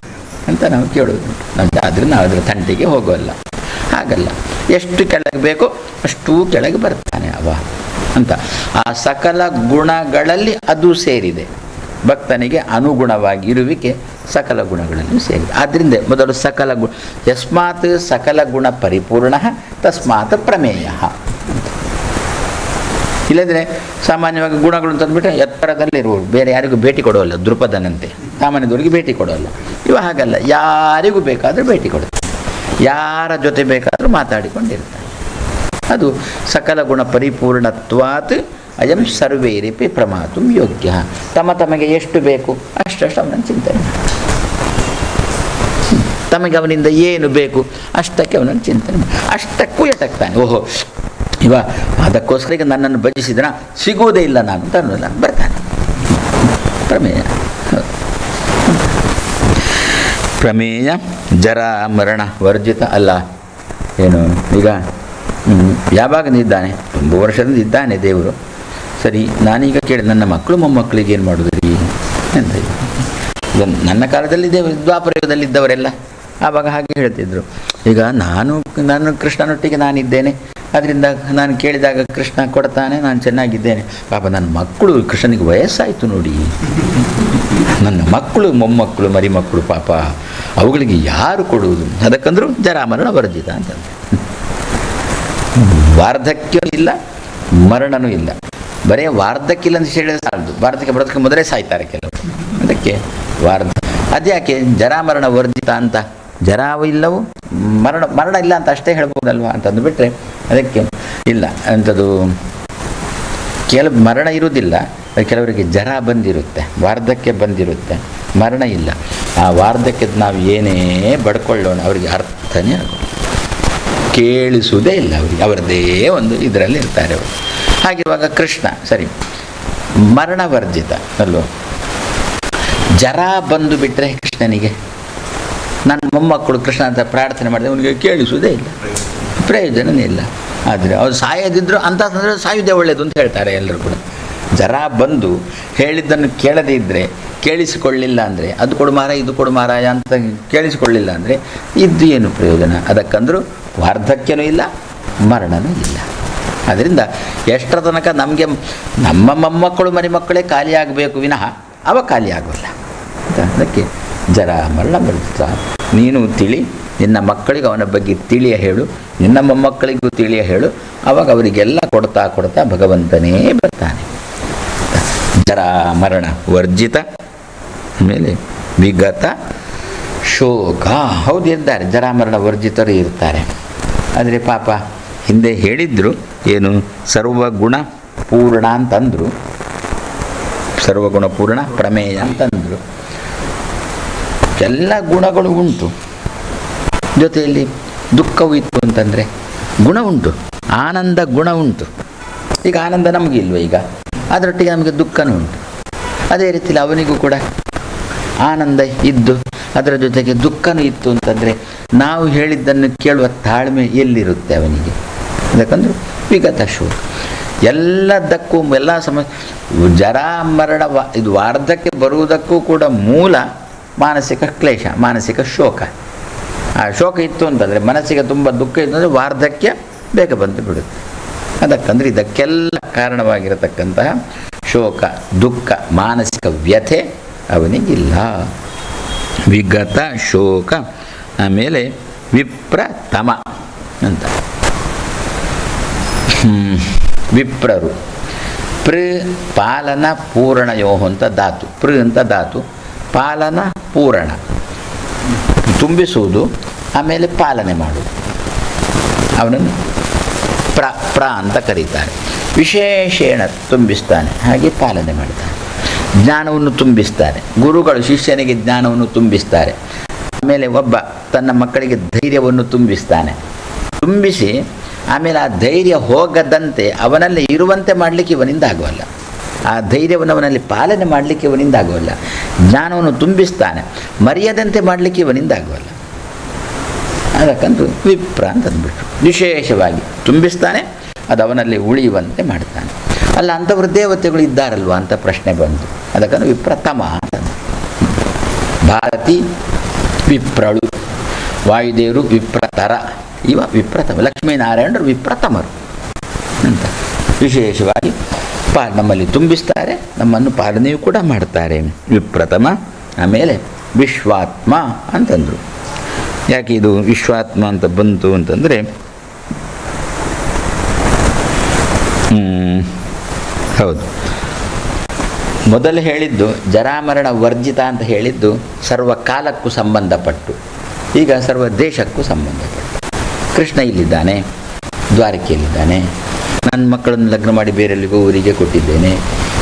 ಅಂತ ನಾವು ಕೇಳೋದು ನಮ್ಗೆ ಆದರೆ ನಾವು ಅದರ ತಂಟೆಗೆ ಹೋಗೋಲ್ಲ. ಹಾಗಲ್ಲ. ಎಷ್ಟು ಕೆಳಗೆ ಬೇಕೋ ಅಷ್ಟೂ ಕೆಳಗೆ ಬರ್ತಾನೆ ಅವ ಅಂತ. ಆ ಸಕಲ ಗುಣಗಳಲ್ಲಿ ಅದು ಸೇರಿದೆ. ಭಕ್ತನಿಗೆ ಅನುಗುಣವಾಗಿ ಇರುವಿಕೆ ಸಕಲ ಗುಣಗಳಲ್ಲಿ ಸೇರಿದೆ. ಆದ್ದರಿಂದ ಮೊದಲು ಸಕಲ ಗುಣ ಯಸ್ಮಾತ್ ಸಕಲ ಗುಣ ಪರಿಪೂರ್ಣ, ತಸ್ಮಾತ್ ಪ್ರಮೇಯ ಇಲ್ಲದ್ರೆ ಸಾಮಾನ್ಯವಾಗಿ ಗುಣಗಳು ಎತ್ತರದಲ್ಲಿ ಎತ್ತರದಲ್ಲಿರುವವರು. ಬೇರೆ ಯಾರಿಗೂ ಭೇಟಿ ಕೊಡೋಲ್ಲ ದೃಪದನಂತೆ ಸಾಮಾನ್ಯದವರಿಗೆ ಭೇಟಿ ಕೊಡೋಲ್ಲ. ಇವ ಹಾಗಲ್ಲ, ಯಾರಿಗೂ ಬೇಕಾದರೂ ಭೇಟಿ ಕೊಡುತ್ತೆ ಯಾರ ಜೊತೆ ಬೇಕಾದರೂ ಮಾತಾಡಿಕೊಂಡಿರ್ತಾನೆ. ಅದು ಸಕಲ ಗುಣ ಪರಿಪೂರ್ಣತ್ವಾತ್ ಅಯಂ ಸರ್ವೇರಿಪಿ ಪ್ರಮಾತು ಯೋಗ್ಯ. ತಮ್ಮ ತಮಗೆ ಎಷ್ಟು ಬೇಕು ಅಷ್ಟಷ್ಟು ಅವನನ್ನು ಚಿಂತನೆ. ತಮಗೆ ಅವನಿಂದ ಏನು ಬೇಕು ಅಷ್ಟಕ್ಕೆ ಅವನನ್ನು ಚಿಂತನೆ. ಅಷ್ಟಕ್ಕೂ ಎಟಕ್ತಾನೆ. ಓಹೋ ಇವ ಅದಕ್ಕೋಸ್ಕರ ಈಗ ನನ್ನನ್ನು ಭಜಿಸಿದನ, ಸಿಗುವುದೇ ಇಲ್ಲ ನಾನು. ಅಂತ ಅನ್ನೋಲ್ಲ ಬರ್ತಾನೆ. ಪ್ರಮೇಯ. ಪ್ರಮೇಯ, ಜರ ಮರಣ ವರ್ಜಿತ ಅಲ್ಲ. ಏನು, ಈಗ ಯಾವಾಗ ಇದ್ದಾನೆ. ತುಂಬ ವರ್ಷದಿಂದ ಇದ್ದಾನೆ ದೇವರು. ಸರಿ, ನಾನೀಗ ಕೇಳಿ, ನನ್ನ ಮಕ್ಕಳು ಮೊಮ್ಮಕ್ಕಳಿಗೆ ಏನು ಮಾಡೋದ್ರಿ? ಎಂತ ನನ್ನ ಕಾಲದಲ್ಲಿ ದೇವ, ದ್ವಾಪರಯುಗದಲ್ಲಿದ್ದವರೆಲ್ಲ ಆವಾಗ ಹಾಗೆ ಹೇಳ್ತಿದ್ರು. ಈಗ ನಾನು ನಾನು ಕೃಷ್ಣನೊಟ್ಟಿಗೆ ನಾನಿದ್ದೇನೆ. ಅದರಿಂದ ನಾನು ಕೇಳಿದಾಗ ಕೃಷ್ಣ ಕೊಡ್ತಾನೆ, ನಾನು ಚೆನ್ನಾಗಿದ್ದೇನೆ. ಪಾಪ ನನ್ನ ಮಕ್ಕಳು, ಕೃಷ್ಣನಿಗೆ ವಯಸ್ಸಾಯಿತು ನೋಡಿ. ನನ್ನ ಮಕ್ಕಳು, ಮೊಮ್ಮಕ್ಕಳು, ಮರಿಮಕ್ಕಳು ಪಾಪ. ಅವುಗಳಿಗೆ ಯಾರು ಕೊಡುವುದು? ಅದಕ್ಕಂದ್ರೂ ಜರಾಮರಣ ವರ್ಜಿತ ಅಂತಂದ್ರೆ ವಾರ್ಧಕ್ಯ ಇಲ್ಲ, ಮರಣನೂ ಇಲ್ಲ. ಬರೇ ವಾರ್ಧಕ್ಯ ಇಲ್ಲ ಅಂತ ಹೇಳಿದ್ರೆ ಸಾಲದು. ವಾರ್ಧಕ್ಯ ಬರೋದಕ್ಕೆ ಮೊದಲೇ ಸಾಯ್ತಾರೆ ಕೆಲವರು. ಅದಕ್ಕೆ ವಾರ್ಧ ಅದ್ಯಾಕೆ ಜರಾಮರಣ ವರ್ಜಿತ ಅಂತ? ಜರಾವು ಇಲ್ಲವು? ಮರಣ ಮರಣ ಇಲ್ಲ ಅಂತ ಅಷ್ಟೇ ಹೇಳ್ಬೋದಲ್ವಾ ಅಂತಂದು ಬಿಟ್ಟರೆ ಅದಕ್ಕೆ ಇಲ್ಲ. ಅಂಥದ್ದು ಕೆಲವು ಮರಣ ಇರುವುದಿಲ್ಲ ಕೆಲವರಿಗೆ ಜರ ಬಂದಿರುತ್ತೆ, ವಾರ್ಧಕ್ಯ ಬಂದಿರುತ್ತೆ, ಮರಣ ಇಲ್ಲ. ಆ ವಾರ್ಧಕ್ಯದ ನಾವು ಏನೇ ಬಡ್ಕೊಳ್ಳೋಣ, ಅವರಿಗೆ ಅರ್ಥನೇ ಕೇಳಿಸುವುದೇ ಇಲ್ಲ ಅವರಿಗೆ, ಅವರದೇ ಒಂದು ಇದರಲ್ಲಿ ಇರ್ತಾರೆ ಅವರು. ಹಾಗಿರುವಾಗ ಕೃಷ್ಣ, ಸರಿ, ಮರಣವರ್ಜಿತ, ಅಲ್ವ? ಜರ ಬಂದು ಬಿಟ್ಟರೆ ಕೃಷ್ಣನಿಗೆ ನನ್ನ ಮೊಮ್ಮಕ್ಕಳು ಕೃಷ್ಣ ಅಂತ ಪ್ರಾರ್ಥನೆ ಮಾಡಿದೆ, ಅವನಿಗೆ ಕೇಳಿಸುವುದೇ ಇಲ್ಲ. ಪ್ರಯೋಜನವೇ ಇಲ್ಲ. ಆದರೆ ಅವ್ರು ಸಾಯೋದಿದ್ರು ಅಂಥ ಸಂದರ್ಭ ಸಾಯುವುದೇ ಒಳ್ಳೆಯದು ಅಂತ ಹೇಳ್ತಾರೆ ಎಲ್ಲರೂ ಕೂಡ. ಜರ ಬಂದು ಹೇಳಿದ್ದನ್ನು ಕೇಳದೇ ಇದ್ದರೆ ಕೇಳಿಸಿಕೊಳ್ಳಿಲ್ಲ ಅಂದರೆ, ಅದು ಕೊಡು ಮಾರ ಇದು ಕೊಡು ಮಾರಾಯ ಅಂತ ಕೇಳಿಸಿಕೊಳ್ಳಿಲ್ಲ ಅಂದರೆ, ಇದ್ದು ಏನು ಪ್ರಯೋಜನ? ಅದಕ್ಕಂದರೂ ವಾರ್ಧಕ್ಯನೂ ಇಲ್ಲ, ಮರಣನೂ ಇಲ್ಲ. ಅದರಿಂದ ಎಷ್ಟರ ತನಕ ನಮಗೆ ನಮ್ಮ ಮೊಮ್ಮಕ್ಕಳು ಮರಿಮಕ್ಕಳೇ ಖಾಲಿಯಾಗಬೇಕು ವಿನಃ, ಅವ ಖಾಲಿ ಆಗೋಲ್ಲ. ಅದಕ್ಕೆ ಜರ ಮರಣ ಬರುತ್ತಾ? ನೀನು ತಿಳಿ, ನಿನ್ನ ಮಕ್ಕಳಿಗೆ ಅವನ ಬಗ್ಗೆ ತಿಳಿಯ ಹೇಳು, ನಿನ್ನ ಮೊಮ್ಮಕ್ಕಳಿಗೂ ತಿಳಿಯ ಹೇಳು, ಅವಾಗ ಅವರಿಗೆಲ್ಲ ಕೊಡ್ತಾ ಕೊಡ್ತಾ ಭಗವಂತನೇ ಬರ್ತಾನೆ. ಜರ ಮರಣ ವರ್ಜಿತ, ಆಮೇಲೆ ವಿಗತ, ಶೋಕ. ಹೌದು ಇದ್ದಾರೆ ಜರಾಮರಣ ವರ್ಜಿತರು ಇರ್ತಾರೆ. ಆದರೆ ಪಾಪ, ಹಿಂದೆ ಹೇಳಿದ್ರು, ಏನು, ಸರ್ವಗುಣ ಪೂರ್ಣ ಅಂತಂದರು. ಸರ್ವಗುಣ ಪೂರ್ಣ, ಪ್ರಮೇಯ ಅಂತಂದರು. ಎಲ್ಲ ಗುಣಗಳು ಉಂಟು. ಜೊತೆಯಲ್ಲಿ ದುಃಖವೂ ಇತ್ತು ಅಂತಂದರೆ ಗುಣ ಉಂಟು. ಆನಂದ ಗುಣ ಉಂಟು. ಈಗ ಆನಂದ ನಮಗಿಲ್ವ ಈಗ? ಅದರೊಟ್ಟಿಗೆ ನಮಗೆ ದುಃಖನೂ ಉಂಟು. ಅದೇ ರೀತಿಯಲ್ಲಿ ಅವನಿಗೂ ಕೂಡ ಆನಂದ ಇದ್ದು, ಅದರ ಜೊತೆಗೆ ದುಃಖನೂ ಇತ್ತು ಅಂತಂದರೆ ನಾವು ಹೇಳಿದ್ದನ್ನು ಕೇಳುವ ತಾಳ್ಮೆ ಎಲ್ಲಿರುತ್ತೆ ಅವನಿಗೆ? ಯಾಕಂದ್ರೆ ವಿಗತ ಶೋಕ. ಎಲ್ಲದಕ್ಕೂ ಎಲ್ಲ ಸಮ ಜರ ಮರಣ ವ- ಇದು ವಾರ್ಧಕ್ಕೆ ಬರುವುದಕ್ಕೂ ಕೂಡ ಮೂಲ ಮಾನಸಿಕ ಕ್ಲೇಶ, ಮಾನಸಿಕ ಶೋಕ. ಆ ಶೋಕ ಇತ್ತು ಅಂತಂದರೆ ಮನಸ್ಸಿಗೆ ತುಂಬ ದುಃಖ ಇತ್ತು ಅಂದರೆ ವಾರ್ಧಕ್ಯ ಬೇಗ ಬಂದು ಬಿಡುತ್ತೆ. ಅದಕ್ಕಂದ್ರೆ ಇದಕ್ಕೆಲ್ಲ ಕಾರಣವಾಗಿರತಕ್ಕಂತಹ ಶೋಕ, ದುಃಖ, ಮಾನಸಿಕ ವ್ಯಥೆ ಅವನಿಗಿಲ್ಲ. ವಿಗತ ಶೋಕ, ಆಮೇಲೆ ವಿಪ್ರತಮ ಅಂತ. ವಿಪ್ರರು. ಪ್ರ ಪಾಲನ ಪೂರ್ಣಯೋ ಅಂತ ಧಾತು. ಪ್ರ ಅಂತ ಧಾತು. ಪಾಲನ, ಪೂರಣ. ತುಂಬಿಸುವುದು, ಆಮೇಲೆ ಪಾಲನೆ ಮಾಡುವುದು. ಅವನನ್ನು ಪ್ರ ಪ್ರ ಅಂತ ಕರೀತಾರೆ. ವಿಶೇಷೇಣ ತುಂಬಿಸ್ತಾನೆ, ಹಾಗೆ ಪಾಲನೆ ಮಾಡ್ತಾನೆ. ಜ್ಞಾನವನ್ನು ತುಂಬಿಸ್ತಾರೆ ಗುರುಗಳು, ಶಿಷ್ಯನಿಗೆ ಜ್ಞಾನವನ್ನು ತುಂಬಿಸ್ತಾರೆ. ಆಮೇಲೆ ಒಬ್ಬ ತನ್ನ ಮಕ್ಕಳಿಗೆ ಧೈರ್ಯವನ್ನು ತುಂಬಿಸ್ತಾನೆ. ತುಂಬಿಸಿ, ಆಮೇಲೆ ಆ ಧೈರ್ಯ ಹೋಗದಂತೆ ಅವನಲ್ಲಿ ಇರುವಂತೆ ಮಾಡಲಿಕ್ಕೆ ಇವನಿಂದ ಆಗೋಲ್ಲ ಆ ಧೈರ್ಯವನ್ನು ಅವನಲ್ಲಿ ಪಾಲನೆ ಮಾಡಲಿಕ್ಕೆ ಇವನಿಂದ ಆಗೋಲ್ಲ ಜ್ಞಾನವನ್ನು ತುಂಬಿಸ್ತಾನೆ. ಮರೆಯದಂತೆ ಮಾಡಲಿಕ್ಕೆ ಇವನಿಂದ ಆಗೋಲ್ಲ ಅದಕ್ಕಂತೂ ವಿಪ್ರ ಅಂತ ಅಂದ್ಬಿಟ್ರು ವಿಶೇಷವಾಗಿ ತುಂಬಿಸ್ತಾನೆ, ಅದು ಅವನಲ್ಲಿ ಉಳಿಯುವಂತೆ ಮಾಡ್ತಾನೆ. ಅಲ್ಲ ಅಂಥವ್ರು ದೇವತೆಗಳು ಇದ್ದಾರಲ್ವ ಅಂತ ಪ್ರಶ್ನೆ ಬಂತು. ಅದಕ್ಕಂದ್ರೆ ವಿಪ್ರತಮ ಅಂತ. ಭಾರತಿ ವಿಪ್ರಳು, ವಾಯುದೇವರು ವಿಪ್ರತರ, ಇವ ವಿಪ್ರತಮ. ಲಕ್ಷ್ಮೀನಾರಾಯಣರು ವಿಪ್ರತಮರು ಅಂತ. ವಿಶೇಷವಾಗಿ ಪಾ ನಮ್ಮಲ್ಲಿ ತುಂಬಿಸ್ತಾರೆ, ನಮ್ಮನ್ನು ಪಾಲನೆಯೂ ಕೂಡ ಮಾಡ್ತಾರೆ. ವಿಪ್ರಥಮ, ಆಮೇಲೆ ವಿಶ್ವಾತ್ಮ ಅಂತಂದರು. ಯಾಕೆ ಇದು ವಿಶ್ವಾತ್ಮ ಅಂತ ಬಂತು ಅಂತಂದರೆ ಹೌದು. ಮೊದಲು ಹೇಳಿದ್ದು ಜರಾಮರಣ ವರ್ಜಿತ ಅಂತ ಹೇಳಿದ್ದು ಸರ್ವ ಕಾಲಕ್ಕೂ ಸಂಬಂಧಪಟ್ಟು. ಈಗ ಸರ್ವ ದೇಶಕ್ಕೂ ಸಂಬಂಧಪಟ್ಟು. ಕೃಷ್ಣ ಇಲ್ಲಿದ್ದಾನೆ, ದ್ವಾರಕೆಯಲ್ಲಿದ್ದಾನೆ ನನ್ನ ಮಕ್ಕಳನ್ನು ಲಗ್ನ ಮಾಡಿ ಬೇರೆಲ್ಲಿಗೂ ಊರಿಗೆ ಕೊಟ್ಟಿದ್ದೇನೆ.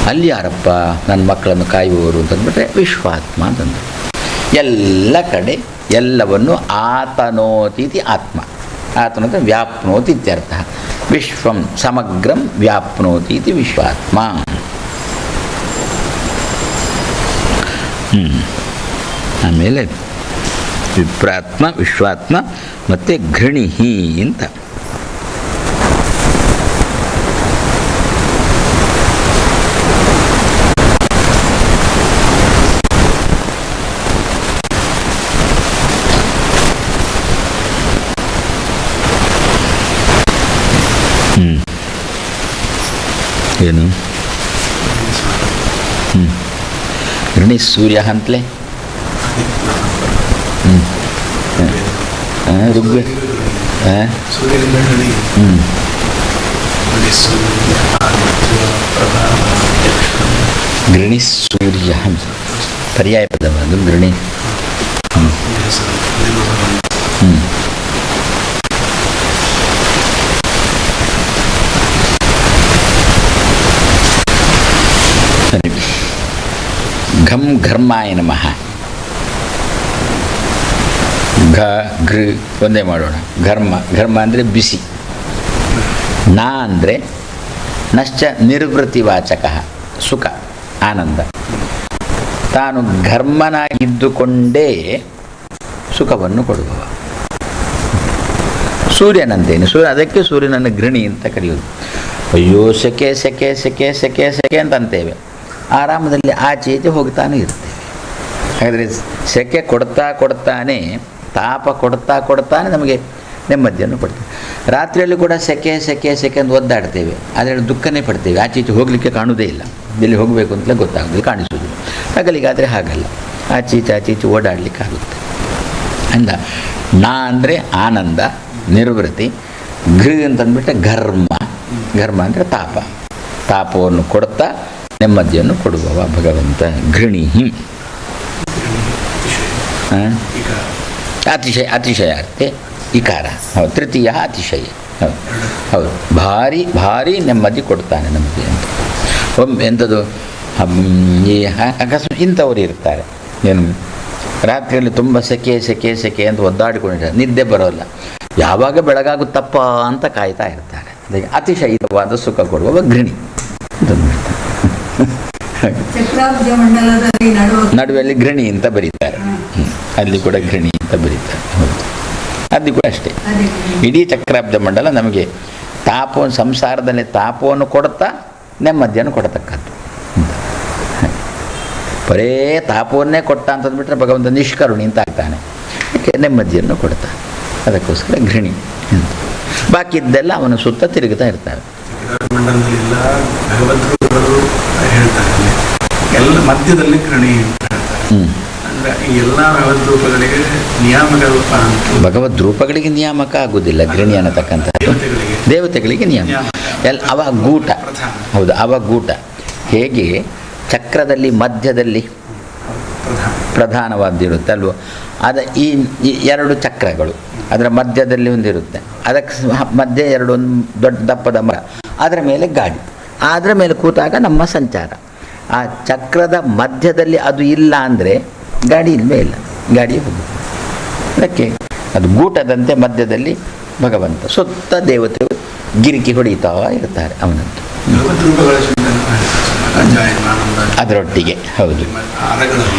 ಅಲ್ಲಿ ಯಾರಪ್ಪ ನನ್ನ ಮಕ್ಕಳನ್ನು ಕಾಯುವವರು ಅಂತಂದ್ಬಿಟ್ರೆ ವಿಶ್ವಾತ್ಮ ಅಂತಂದರು. ಎಲ್ಲ ಕಡೆ ಎಲ್ಲವನ್ನು ಆತನೋತೀತಿ ಆತ್ಮ. ಆತನೋತ ವ್ಯಾಪ್ನೋತಿ ಇತ್ಯರ್ಥ. ವಿಶ್ವಂ ಸಮಗ್ರಂ ವ್ಯಾಪ್ನೋತಿ ಇತಿ ವಿಶ್ವಾತ್ಮ. ಆಮೇಲೆ ವಿಪ್ರಾತ್ಮ, ವಿಶ್ವಾತ್ಮ ಮತ್ತು ಘೃಣಿಹಿ ಅಂತ. ಏನು ಹ್ಞೂ ಋಣಿ ಸೂರ್ಯ ಅಂತಲೇ ಹ್ಞೂ ಋಗ್ವೇ ಹಾಂ ಸೂರ್ಯನಿಂದ ಗಣಿ ಹ್ಞೂ ಗಣಿ ಸೂರ್ಯ ಆದಿತ್ಯ ಪ್ರಭಾವ ಯಕ್ಷ ಗೃಣಿ ಸೂರ್ಯ ಅಂತ ಪರ್ಯಾಯ ಪದ ಅದು ಗೃಣಿ ಹ್ಞೂ ಈ ಹೆಸರು ದಿವಸ ಬಂತು. ಹ್ಞೂ ಸರಿ ಘಂ ಘರ್ಮಾಯ ನಮಃ ಘ ಗೃ ಒಂದೇ ಮಾಡೋಣ। ಘರ್ಮ ಘರ್ಮ ಅಂದರೆ ಬಿಸಿ। ನಾ ಅಂದರೆ ನಶ್ಚ ನಿರ್ವೃತ್ತಿವಾಚಕ ಸುಖ, ಆನಂದ। ತಾನು ಘರ್ಮನಾಗಿದ್ದುಕೊಂಡೇ ಸುಖವನ್ನು ಕೊಡುವವ। ಸೂರ್ಯನಂತೇನು ಸೂರ್ಯ, ಅದಕ್ಕೆ ಸೂರ್ಯನನ್ನು ಗೃಣಿ ಅಂತ ಕರೆಯೋದು। ಅಯ್ಯೋ ಸೆಕೆ ಸೆಕೆ ಸೆಕೆ ಸೆಕೆ ಸೆಕೆ ಅಂತ ಅಂತೇವೆ ಆರಾಮದಲ್ಲಿ ಆಚೆ ಈಚೆ ಹೋಗ್ತಾನೆ ಇರ್ತೇವೆ ಹಾಗಾದರೆ ಸೆಕೆ ಕೊಡ್ತಾ ಕೊಡ್ತಾನೆ, ತಾಪ ಕೊಡ್ತಾ ಕೊಡ್ತಾನೆ ನಮಗೆ ನೆಮ್ಮದಿಯನ್ನು ಪಡ್ತೇವೆ ರಾತ್ರಿಯಲ್ಲಿ ಕೂಡ ಸೆಕೆ ಸೆಕೆ ಸೆಕೆ ಅಂತ ಒದ್ದಾಡ್ತೇವೆ. ಅದರಲ್ಲಿ ದುಃಖನೇ ಪಡ್ತೇವೆ. ಆಚೆ ಈಚೆ ಹೋಗಲಿಕ್ಕೆ ಕಾಣುವುದೇ ಇಲ್ಲ. ಎಲ್ಲಿ ಹೋಗಬೇಕು ಅಂತಲೇ ಗೊತ್ತಾಗೋದಿಲ್ಲ ಕಾಣಿಸೋದು ಹಗಲಿಗಾದರೆ ಹಾಗಲ್ಲ. ಆಚೆ ಈಚೆ ಆಚೆ ಈಚೆ ಓಡಾಡಲಿಕ್ಕೆ ಆಗುತ್ತೆ. ಅಂದ, ನಾ ಅಂದರೆ ಆನಂದ, ನಿರ್ವೃತ್ತಿ ಗೃಹ ಅಂತಂದ್ಬಿಟ್ರೆ ಘರ್ಮ. ಘರ್ಮ ಅಂದರೆ ತಾಪ. ತಾಪವನ್ನು ಕೊಡ್ತಾ ನೆಮ್ಮದಿಯನ್ನು ಕೊಡುವವ ಭಗವಂತ ಗೃಣಿ ಈಗ ಅತಿಶಯ ಅತಿಶಯಾರ್ಥೆ ಇಕಾರ. ಹೌದು, ತೃತೀಯ ಅತಿಶಯ. ಹೌದು ಹೌದು. ಭಾರಿ ಭಾರಿ ನೆಮ್ಮದಿ ಕೊಡ್ತಾನೆ ನಮಗೆ ಅಂತ. ಒಮ್ಮೆ ಎಂಥದ್ದು ಅಕಸ್ಮ ಅಕಸ್ಮಾತ್ ಇಂಥವ್ರು ಇರ್ತಾರೆ. ಏನು? ರಾತ್ರಿಯಲ್ಲಿ ತುಂಬ ಸೆಕೆ ಸೆಕೆ ಸೆಕೆ ಅಂತ ಒದ್ದಾಡಿಕೊಂಡಿರ್ತಾರೆ ನಿದ್ದೆ ಬರೋಲ್ಲ. ಯಾವಾಗ ಬೆಳಗಾಗುತ್ತಪ್ಪ ಅಂತ ಕಾಯ್ತಾ ಇರ್ತಾರೆ. ಅದಕ್ಕೆ ಅತಿಶಯಿತವಾದ ಸುಖ ಕೊಡುವ ಗೃಣಿ ನಡುವ ನಡುವೆಲ್ಲಿ ಗೃಣಿ ಅಂತ ಬರೀತಾರೆ. ಅಲ್ಲಿ ಕೂಡ ಗೃಣಿ ಅಂತ ಬರೀತಾರೆ. ಅದು ಕೂಡ ಅಷ್ಟೇ. ಇಡೀ ಚಕ್ರಾಬ್ಧ ಮಂಡಲ ನಮಗೆ ತಾಪವನ್ನು ಸಂಸಾರದಲ್ಲಿ ತಾಪವನ್ನು ಕೊಡುತ್ತಾ ನೆಮ್ಮದಿಯನ್ನು ಕೊಡತಕ್ಕದ್ದು. ಬರೇ ತಾಪವನ್ನೇ ಕೊಟ್ಟ ಅಂತಂದ್ಬಿಟ್ರೆ ಭಗವಂತ ನಿಷ್ಕರುಣಿ ಅಂತ ಆಗ್ತಾನೆ. ಅದಕ್ಕೆ ನೆಮ್ಮದಿಯನ್ನು ಕೊಡ್ತಾನೆ. ಅದಕ್ಕೋಸ್ಕರ ಗೃಣಿ ಅಂತ. ಬಾಕಿ ಇದ್ದೆಲ್ಲ ಅವನ ಸುತ್ತ ತಿರುಗುತ್ತಾ ಇರ್ತಾವೆ ಮಂಡಲದಲ್ಲಿ ಎಲ್ಲ ಭಗವಂತರು ಹೇಳ್ತಾರೆ ಅಲ್ಲಿ. ಎಲ್ಲ ಮಧ್ಯದಲ್ಲಿ ಕೃಣಿ ಅಂತ ಹೇಳ್ತಾರೆ. ಹ್ಞೂ ಅಂದ್ರೆ ಈ ಎಲ್ಲ ಭಗವದ್ ರೂಪಗಳಿಗೆ ನಿಯಾಮಕ ಅಂತ. ಆಗುವುದಿಲ್ಲ ಗೃಣಿ ಅನ್ನತಕ್ಕಂಥ ದೇವತೆಗಳಿಗೆ. ನಿಯಮ ನಿಯಾಮಕ. ಎಲ್ ಅವ ಗೂಟ. ಹೌದು ಅವ ಗೂಟ. ಹೇಗೆ? ಚಕ್ರದಲ್ಲಿ ಮಧ್ಯದಲ್ಲಿ ಪ್ರಧಾನವಾದಿರುತ್ತೆ ಅಲ್ವ? ಅದ ಈ ಈ ಎರಡು ಚಕ್ರಗಳು. ಅದರ ಮಧ್ಯದಲ್ಲಿ ಒಂದಿರುತ್ತೆ. ಅದಕ್ಕೆ ಮಧ್ಯೆ ಎರಡು ಒಂದು ದೊಡ್ಡ ದಪ್ಪದ ಮರ. ಅದರ ಮೇಲೆ ಗಾಡಿ. ಅದರ ಮೇಲೆ ಕೂತಾಗ ನಮ್ಮ ಸಂಚಾರ. ಆ ಚಕ್ರದ ಮಧ್ಯದಲ್ಲಿ ಅದು ಇಲ್ಲ ಅಂದರೆ ಗಾಡಿ ಇಲ್ಲವೇ ಇಲ್ಲ. ಗಾಡಿ ಹೋಗುತ್ತೆ ಅದಕ್ಕೆ ಅದು ಗೂಟದಂತೆ ಮಧ್ಯದಲ್ಲಿ ಭಗವಂತ ಸುತ್ತ ದೇವತೆಗಳು ಗಿರಿಕಿ ಹೊಡಿತಾ ಇರ್ತಾರೆ ಅವನಂತೂ. ಅದರೊಟ್ಟಿಗೆ, ಹೌದು.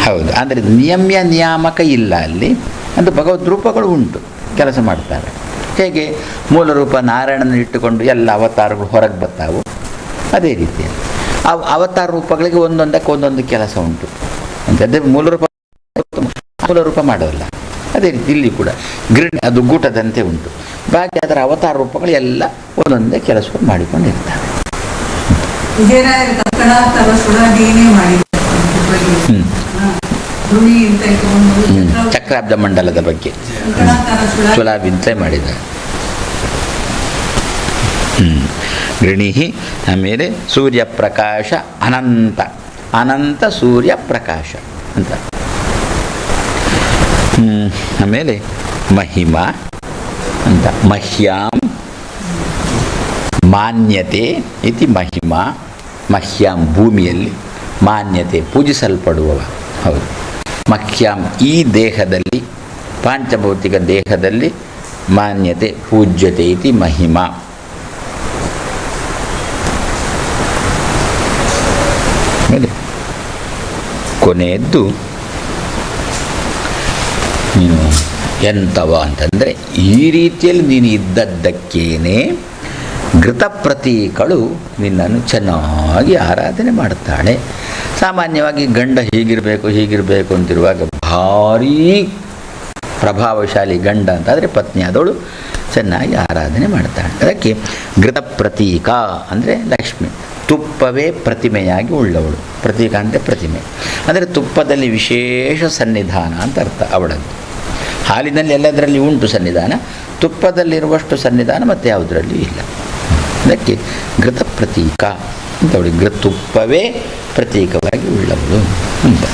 ಹೌದು. ಅಂದರೆ ನಿಯಮ್ಯ ನಿಯಾಮಕ ಇಲ್ಲ ಅಲ್ಲಿ. ಅದು ಭಗವದ್ ರೂಪಗಳು ಉಂಟು. ಕೆಲಸ ಮಾಡ್ತಾರೆ. ಹೇಗೆ ಮೂಲ ರೂಪ ನಾರಾಯಣನ ಇಟ್ಟುಕೊಂಡು ಎಲ್ಲ ಅವತಾರಗಳು ಹೊರಗೆ ಬರ್ತಾವು ಅದೇ ರೀತಿ. ಆ ಅವತಾರ ರೂಪಗಳಿಗೆ ಒಂದೊಂದಕ್ಕೆ ಒಂದೊಂದು ಕೆಲಸ ಉಂಟು. ಅಂತಂದರೆ ಮೂಲ ರೂಪ ಮೂಲ ರೂಪ ಮಾಡೋಲ್ಲ. ಅದೇ ರೀತಿ ಇಲ್ಲಿ ಕೂಡ ಗ್ರಿಡ್ ಅದು ಗೂಟದಂತೆ ಉಂಟು. ಬಾಕಿ ಅದರ ಅವತಾರ ರೂಪಗಳು ಎಲ್ಲ ಒಂದೊಂದೇ ಕೆಲಸವನ್ನು ಮಾಡಿಕೊಂಡಿರ್ತಾರೆ. ವಿಜಯರಾಯರ ಕಕ್ಕಡಾತರ ಸುಡಾದಿಯೇ ಮಾಡಿದ್ದಾರೆ ಹ್ಮ್. ಧ್ರುಣಿ ಅಂತ ಇಟ್ಕೊಂಡು ಹ್ಮ್. ಚಕ್ರ- ಚಕ್ರಾಬ್ದ ಮಂಡಲದ ಬಗ್ಗೆ ಕಕ್ಕಡಾತರ ಮಾಡಿದ ಗೃಣಿಹಿ ಆಮೇಲೆ ಸೂರ್ಯಪ್ರಕಾಶ ಅನಂತ. ಅನಂತ ಸೂರ್ಯ ಪ್ರಕಾಶ ಅಂತ. ಆಮೇಲೆ ಮಹಿಮಾ ಅಂತ. ಮಹ್ಯಾಂ. ಮಾನ್ಯತೆ ಇತಿ ಮಹಿಮಾ. ಮಹ್ಯಾಂ ಭೂಮಿಯಲ್ಲಿ ಮಾನ್ಯತೆ ಪೂಜಿಸಲ್ಪಡುವವ. ಹೌದು. ಮಹ್ಯಾಂ ಈ ದೇಹದಲ್ಲಿ, ಪಾಂಚಭೌತಿಕ ದೇಹದಲ್ಲಿ ಮಾನ್ಯತೆ ಪೂಜ್ಯತೆ ಇತಿ ಮಹಿಮಾ. ಕೊನೆಯದ್ದು ನೀನು ಎಂಥವ ಅಂತಂದರೆ, ಈ ರೀತಿಯಲ್ಲಿ ನೀನು ಇದ್ದದ್ದಕ್ಕೇನೆ ಘೃತಪ್ರತೀಕಳು ನಿನ್ನನ್ನು ಚೆನ್ನಾಗಿ ಆರಾಧನೆ ಮಾಡುತ್ತಾಳೆ. ಸಾಮಾನ್ಯವಾಗಿ ಗಂಡ ಹೀಗಿರಬೇಕು ಹೀಗಿರಬೇಕು ಅಂತಿರುವಾಗ ಭಾರೀ ಪ್ರಭಾವಶಾಲಿ ಗಂಡ ಅಂತಾದರೆ ಪತ್ನಿ ಆದವಳು ಚೆನ್ನಾಗಿ ಆರಾಧನೆ ಮಾಡ್ತಾಳೆ ಅದಕ್ಕೆ ಘೃತಪ್ರತೀಕ ಅಂದರೆ ಲಕ್ಷ್ಮಿ, ತುಪ್ಪವೇ ಪ್ರತಿಮೆಯಾಗಿ ಉಳ್ಳವಳು. ಪ್ರತೀಕ ಅಂದರೆ ಪ್ರತಿಮೆ. ಅಂದರೆ ತುಪ್ಪದಲ್ಲಿ ವಿಶೇಷ ಸನ್ನಿಧಾನ ಅಂತ ಅರ್ಥ ಅವಳದ್ದು. ಹಾಲಿನಲ್ಲಿ ಎಲ್ಲದರಲ್ಲಿ ಉಂಟು ಸನ್ನಿಧಾನ, ತುಪ್ಪದಲ್ಲಿರುವಷ್ಟು ಸನ್ನಿಧಾನ ಮತ್ತು ಯಾವುದರಲ್ಲಿಯೂ ಇಲ್ಲ. ಅದಕ್ಕೆ ಘೃತ ಪ್ರತೀಕ ಅಂತ ಅವಳಿ ಘೃತುಪ್ಪವೇ ಪ್ರತೀಕವಾಗಿ ಉಳ್ಳವಳು ಅಂತ.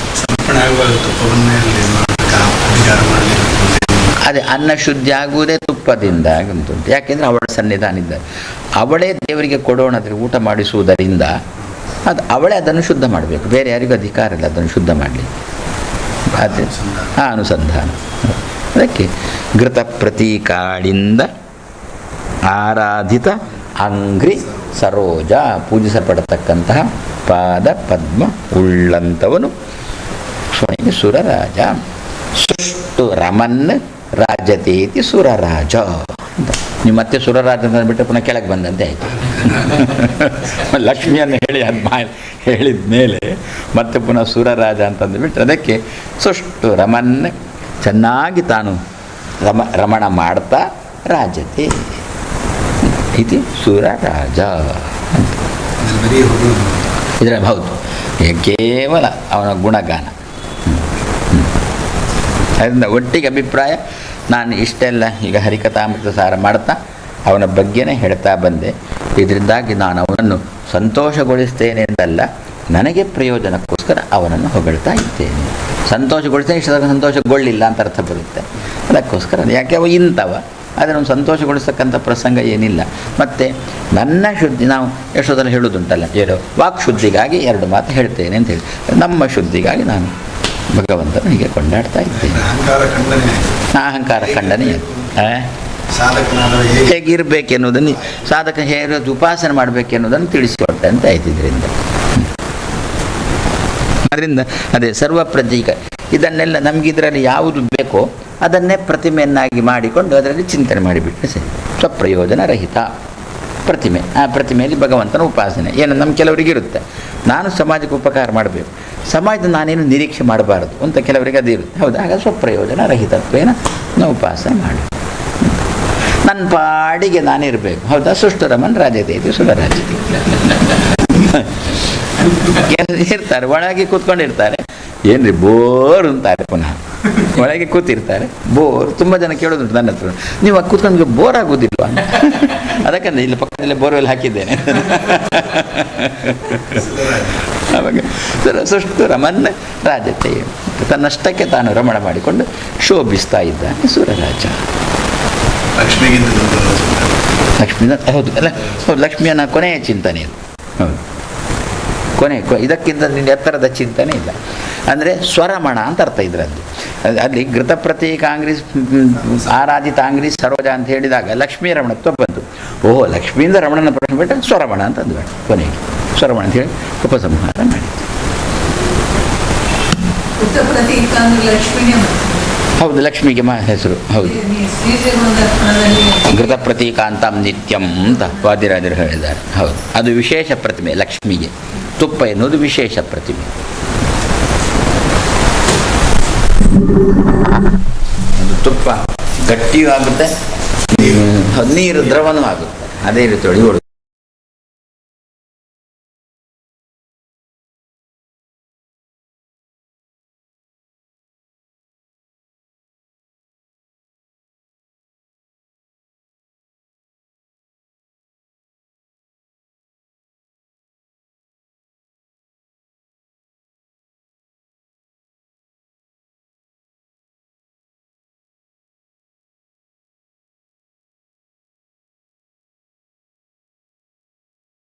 ಅದೇ ಅನ್ನ ಶುದ್ಧಿ ಆಗುವುದೇ ತುಪ್ಪದಿಂದ ಅಂತುಂಟು ಯಾಕೆಂದರೆ ಅವಳ ಸನ್ನಿಧಾನ ಅವಳೇ ದೇವರಿಗೆ ಕೊಡೋಣದ್ರೆ ಊಟ ಮಾಡಿಸುವುದರಿಂದ ಅದು ಅವಳೇ ಅದನ್ನು ಶುದ್ಧ ಮಾಡಬೇಕು. ಬೇರೆ ಯಾರಿಗೂ ಅಧಿಕಾರ ಇಲ್ಲ ಅದನ್ನು ಶುದ್ಧ ಮಾಡಲಿ ಅದೇ. ಆ ಅನುಸಂಧಾನ. ಅದಕ್ಕೆ ಘೃತ ಪ್ರತೀಕಾಳಿಂದ ಆರಾಧಿತ ಅಂಗ್ರಿ ಸರೋಜ ಪೂಜಿಸಲ್ಪಡತಕ್ಕಂತಹ ಪಾದ ಪದ್ಮ ಉಳ್ಳಂಥವನು ಸುರರಾಜ. ಸುಷ್ಟು ರಮನ್ ರಾಜತೇತಿ ಸುರರಾಜ ಅಂತ. ನೀವು ಮತ್ತೆ ಸುರರಾಜ ಅಂತ ಬಿಟ್ಟು ಪುನಃ ಕೆಳಗೆ ಬಂದಂತೆ ಆಯಿತು. ಲಕ್ಷ್ಮಿಯನ್ನು ಹೇಳಿ ಅದು ಮಾ ಹೇಳಿದ ಮೇಲೆ ಮತ್ತೆ ಪುನಃ ಸುರರಾಜ ಅಂತಂದು ಬಿಟ್ಟು ಅದಕ್ಕೆ ಸುಷ್ಟು ರಮನ್ ಚೆನ್ನಾಗಿ ತಾನು ರಮ ರಮಣ ಮಾಡ್ತಾ ರಾಜತೆ ಇದು ಸುರರಾಜ. ರಾಜ ಇದರ ಹೌದು ಕೇವಲ ಅವನ ಗುಣಗಾನ. ಅದರಿಂದ ಒಟ್ಟಿಗೆ ಅಭಿಪ್ರಾಯ, ನಾನು ಇಷ್ಟೆಲ್ಲ ಈಗ ಹರಿಕಥಾಮೃತ ಸಾರ ಮಾಡ್ತಾ ಅವನ ಬಗ್ಗೆನೇ ಹೇಳ್ತಾ ಬಂದೆ. ಇದರಿಂದಾಗಿ ನಾನು ಅವನನ್ನು ಸಂತೋಷಗೊಳಿಸ್ತೇನೆ ಎಂದಲ್ಲ, ನನಗೆ ಪ್ರಯೋಜನಕ್ಕೋಸ್ಕರ ಅವನನ್ನು ಹೊಗಳ್ತಾ ಇದ್ದೇನೆ. ಸಂತೋಷಗೊಳಿಸ್ತೇನೆ ಇಷ್ಟ ಸಂತೋಷಗೊಳ್ಳಿಲ್ಲ ಅಂತ ಅರ್ಥ ಬರುತ್ತೆ. ಅದಕ್ಕೋಸ್ಕರ ಯಾಕೆ ಅವ ಇಂಥವ? ಅದನ್ನು ಸಂತೋಷಗೊಳಿಸ್ತಕ್ಕಂಥ ಪ್ರಸಂಗ ಏನಿಲ್ಲ. ಮತ್ತು ನನ್ನ ಶುದ್ಧಿ ನಾವು ಎಷ್ಟೊತ್ತಲ್ಲಿ ಹೇಳೋದುಂಟಲ್ಲ ಏನು? ವಾಕ್ ಶುದ್ಧಿಗಾಗಿ ಎರಡು ಮಾತು ಹೇಳ್ತೇನೆ ಅಂತ ಹೇಳಿ. ನಮ್ಮ ಶುದ್ಧಿಗಾಗಿ ನಾನು ಭಗವಂತನ ಹೀಗೆ ಕೊಂಡಾಡ್ತಾ ಇದ್ದೇನೆ. ಅಹಂಕಾರ ಖಂಡನೆ. ಹೇಗಿರಬೇಕೆನ್ನುವುದನ್ನು ಸಾಧಕ ಹೇಗೆ ಉಪಾಸನೆ ಮಾಡಬೇಕೆನ್ನುವುದನ್ನು ತಿಳಿಸಿಕೊಟ್ಟೆ ಅಂತ ಆಯ್ತು ಇದರಿಂದ ಅದರಿಂದ ಅದೇ ಸರ್ವ ಪ್ರತೀಕ ಇದನ್ನೆಲ್ಲ ನಮ್ಗೆ ಇದರಲ್ಲಿ ಯಾವುದು ಬೇಕೋ ಅದನ್ನೇ ಪ್ರತಿಮೆಯನ್ನಾಗಿ ಮಾಡಿಕೊಂಡು ಅದರಲ್ಲಿ ಚಿಂತನೆ ಮಾಡಿಬಿಟ್ಟು ಸರಿ. ಸ್ವಪ್ರಯೋಜನ ರಹಿತ ಪ್ರತಿಮೆ. ಆ ಪ್ರತಿಮೆಯಲ್ಲಿ ಭಗವಂತನ ಉಪಾಸನೆ. ಏನು ನಮ್ಮ ಕೆಲವರಿಗೆ ಇರುತ್ತೆ. ನಾನು ಸಮಾಜಕ್ಕೆ ಉಪಕಾರ ಮಾಡಬೇಕು. ಸಮಾಜದ ನಾನೇನು ನಿರೀಕ್ಷೆ ಮಾಡಬಾರದು ಅಂತ ಕೆಲವರಿಗೆ ಅದು ಇರುತ್ತೆ. ಹೌದು? ಆಗ ಸ್ವಪ್ರಯೋಜನ ರಹಿತತ್ವೇನ ನಾವು ಉಪಾಸನೆ ಮಾಡಿ. ನನ್ನ ಪಾಡಿಗೆ ನಾನಿರಬೇಕು ಹೌದಾ? ಸುಷ್ಟರಮನ್ ರಾಜ್ಯತೆ ಇದು ಕೆಲವ್ರು ಇರ್ತಾರೆ, ಒಳಗೆ ಕೂತ್ಕೊಂಡಿರ್ತಾರೆ ಏನ್ರಿ ಬೋರ್ ಅಂತಾರೆ ಪುನಃ. ಒಳಗೆ ಕೂತಿರ್ತಾರೆ. ಬೋರ್ ತುಂಬ ಜನ ಕೇಳೋದುಂಟು ನನ್ನ ಹತ್ರ. ನೀವು ಕೂತ್ಕೊಂಡು ಬೋರ್ ಆಗೋದಿಲ್ವಾ? ಅದಕ್ಕಂದ್ರೆ ಇಲ್ಲಿ ಪಕ್ಕದಲ್ಲೇ ಬೋರ್ವೆಲ್ ಹಾಕಿದ್ದೇನೆ. ಅವಾಗ ಸುಷ್ಟು ರಮನ್ ರಾಜತೆ. ತನ್ನಷ್ಟಕ್ಕೆ ತಾನು ರಮಣ ಮಾಡಿಕೊಂಡು ಶೋಭಿಸ್ತಾ ಇದ್ದಾನೆ ಸೂರ್ಯರಾಜ ಲಕ್ಷ್ಮಿಗಿಂತ ಹೌದು ಅಲ್ಲ ಕೊನೆಯ ಚಿಂತನೆ ಹೌದು. ಕೊನೆ ಕೊ- ಇದಕ್ಕಿಂತ ನಿನ್ನ ಎತ್ತರದ ಚಿಂತನೆ ಇಲ್ಲ. ಅಂದರೆ ಸ್ವರಮಣ ಅಂತ ಅರ್ಥ ಇದರಲ್ಲಿ. ಅಲ್ಲಿ ಘೃತ ಪ್ರತೀಕಾಂಗ್ರಿ ಆರಾಧಿತಾಂಗ್ರಿ ಸರೋಜ ಅಂತ ಹೇಳಿದಾಗ ಲಕ್ಷ್ಮೀ ರಮಣತ್ವ ಬಂತು. ಓಹೋ ಲಕ್ಷ್ಮಿಯಿಂದ ರಮಣನ ಪ್ರಶ್ನೆ ಬಿಟ್ಟರೆ ಸ್ವರಮಣ ಅಂತ ಅಂದ್ಬೇಡ ಕೊನೆಗೆ ಸ್ವರಮಣ ಅಂತ ಹೇಳಿ ಉಪಸಂಹಾರ ಮಾಡಿ ಉತ್ತರ ಪ್ರತೀಕ ಅಂದ್ರೆ ಹೌದು ಲಕ್ಷ್ಮಿಗೆ ಮಾ ಹೆಸರು ಹೌದು. ಘೃತ ಪ್ರತೀಕಾಂತಂ ನಿತ್ಯಂ ಅಂತ ವಾದಿರಾಜರು ಹೇಳಿದ್ದಾರೆ. ಹೌದು ಅದು ವಿಶೇಷ ಪ್ರತಿಮೆ ಲಕ್ಷ್ಮಿಗೆ. ತುಪ್ಪ ಎನ್ನುವುದು ವಿಶೇಷ ಪ್ರತಿಮೆ. ತುಪ್ಪ ಗಟ್ಟಿಯೂ ಆಗುತ್ತೆ ನೀರು ದ್ರವನೂ ಆಗುತ್ತೆ. ಅದೇ ರೀತಿ ಒಳಗೆ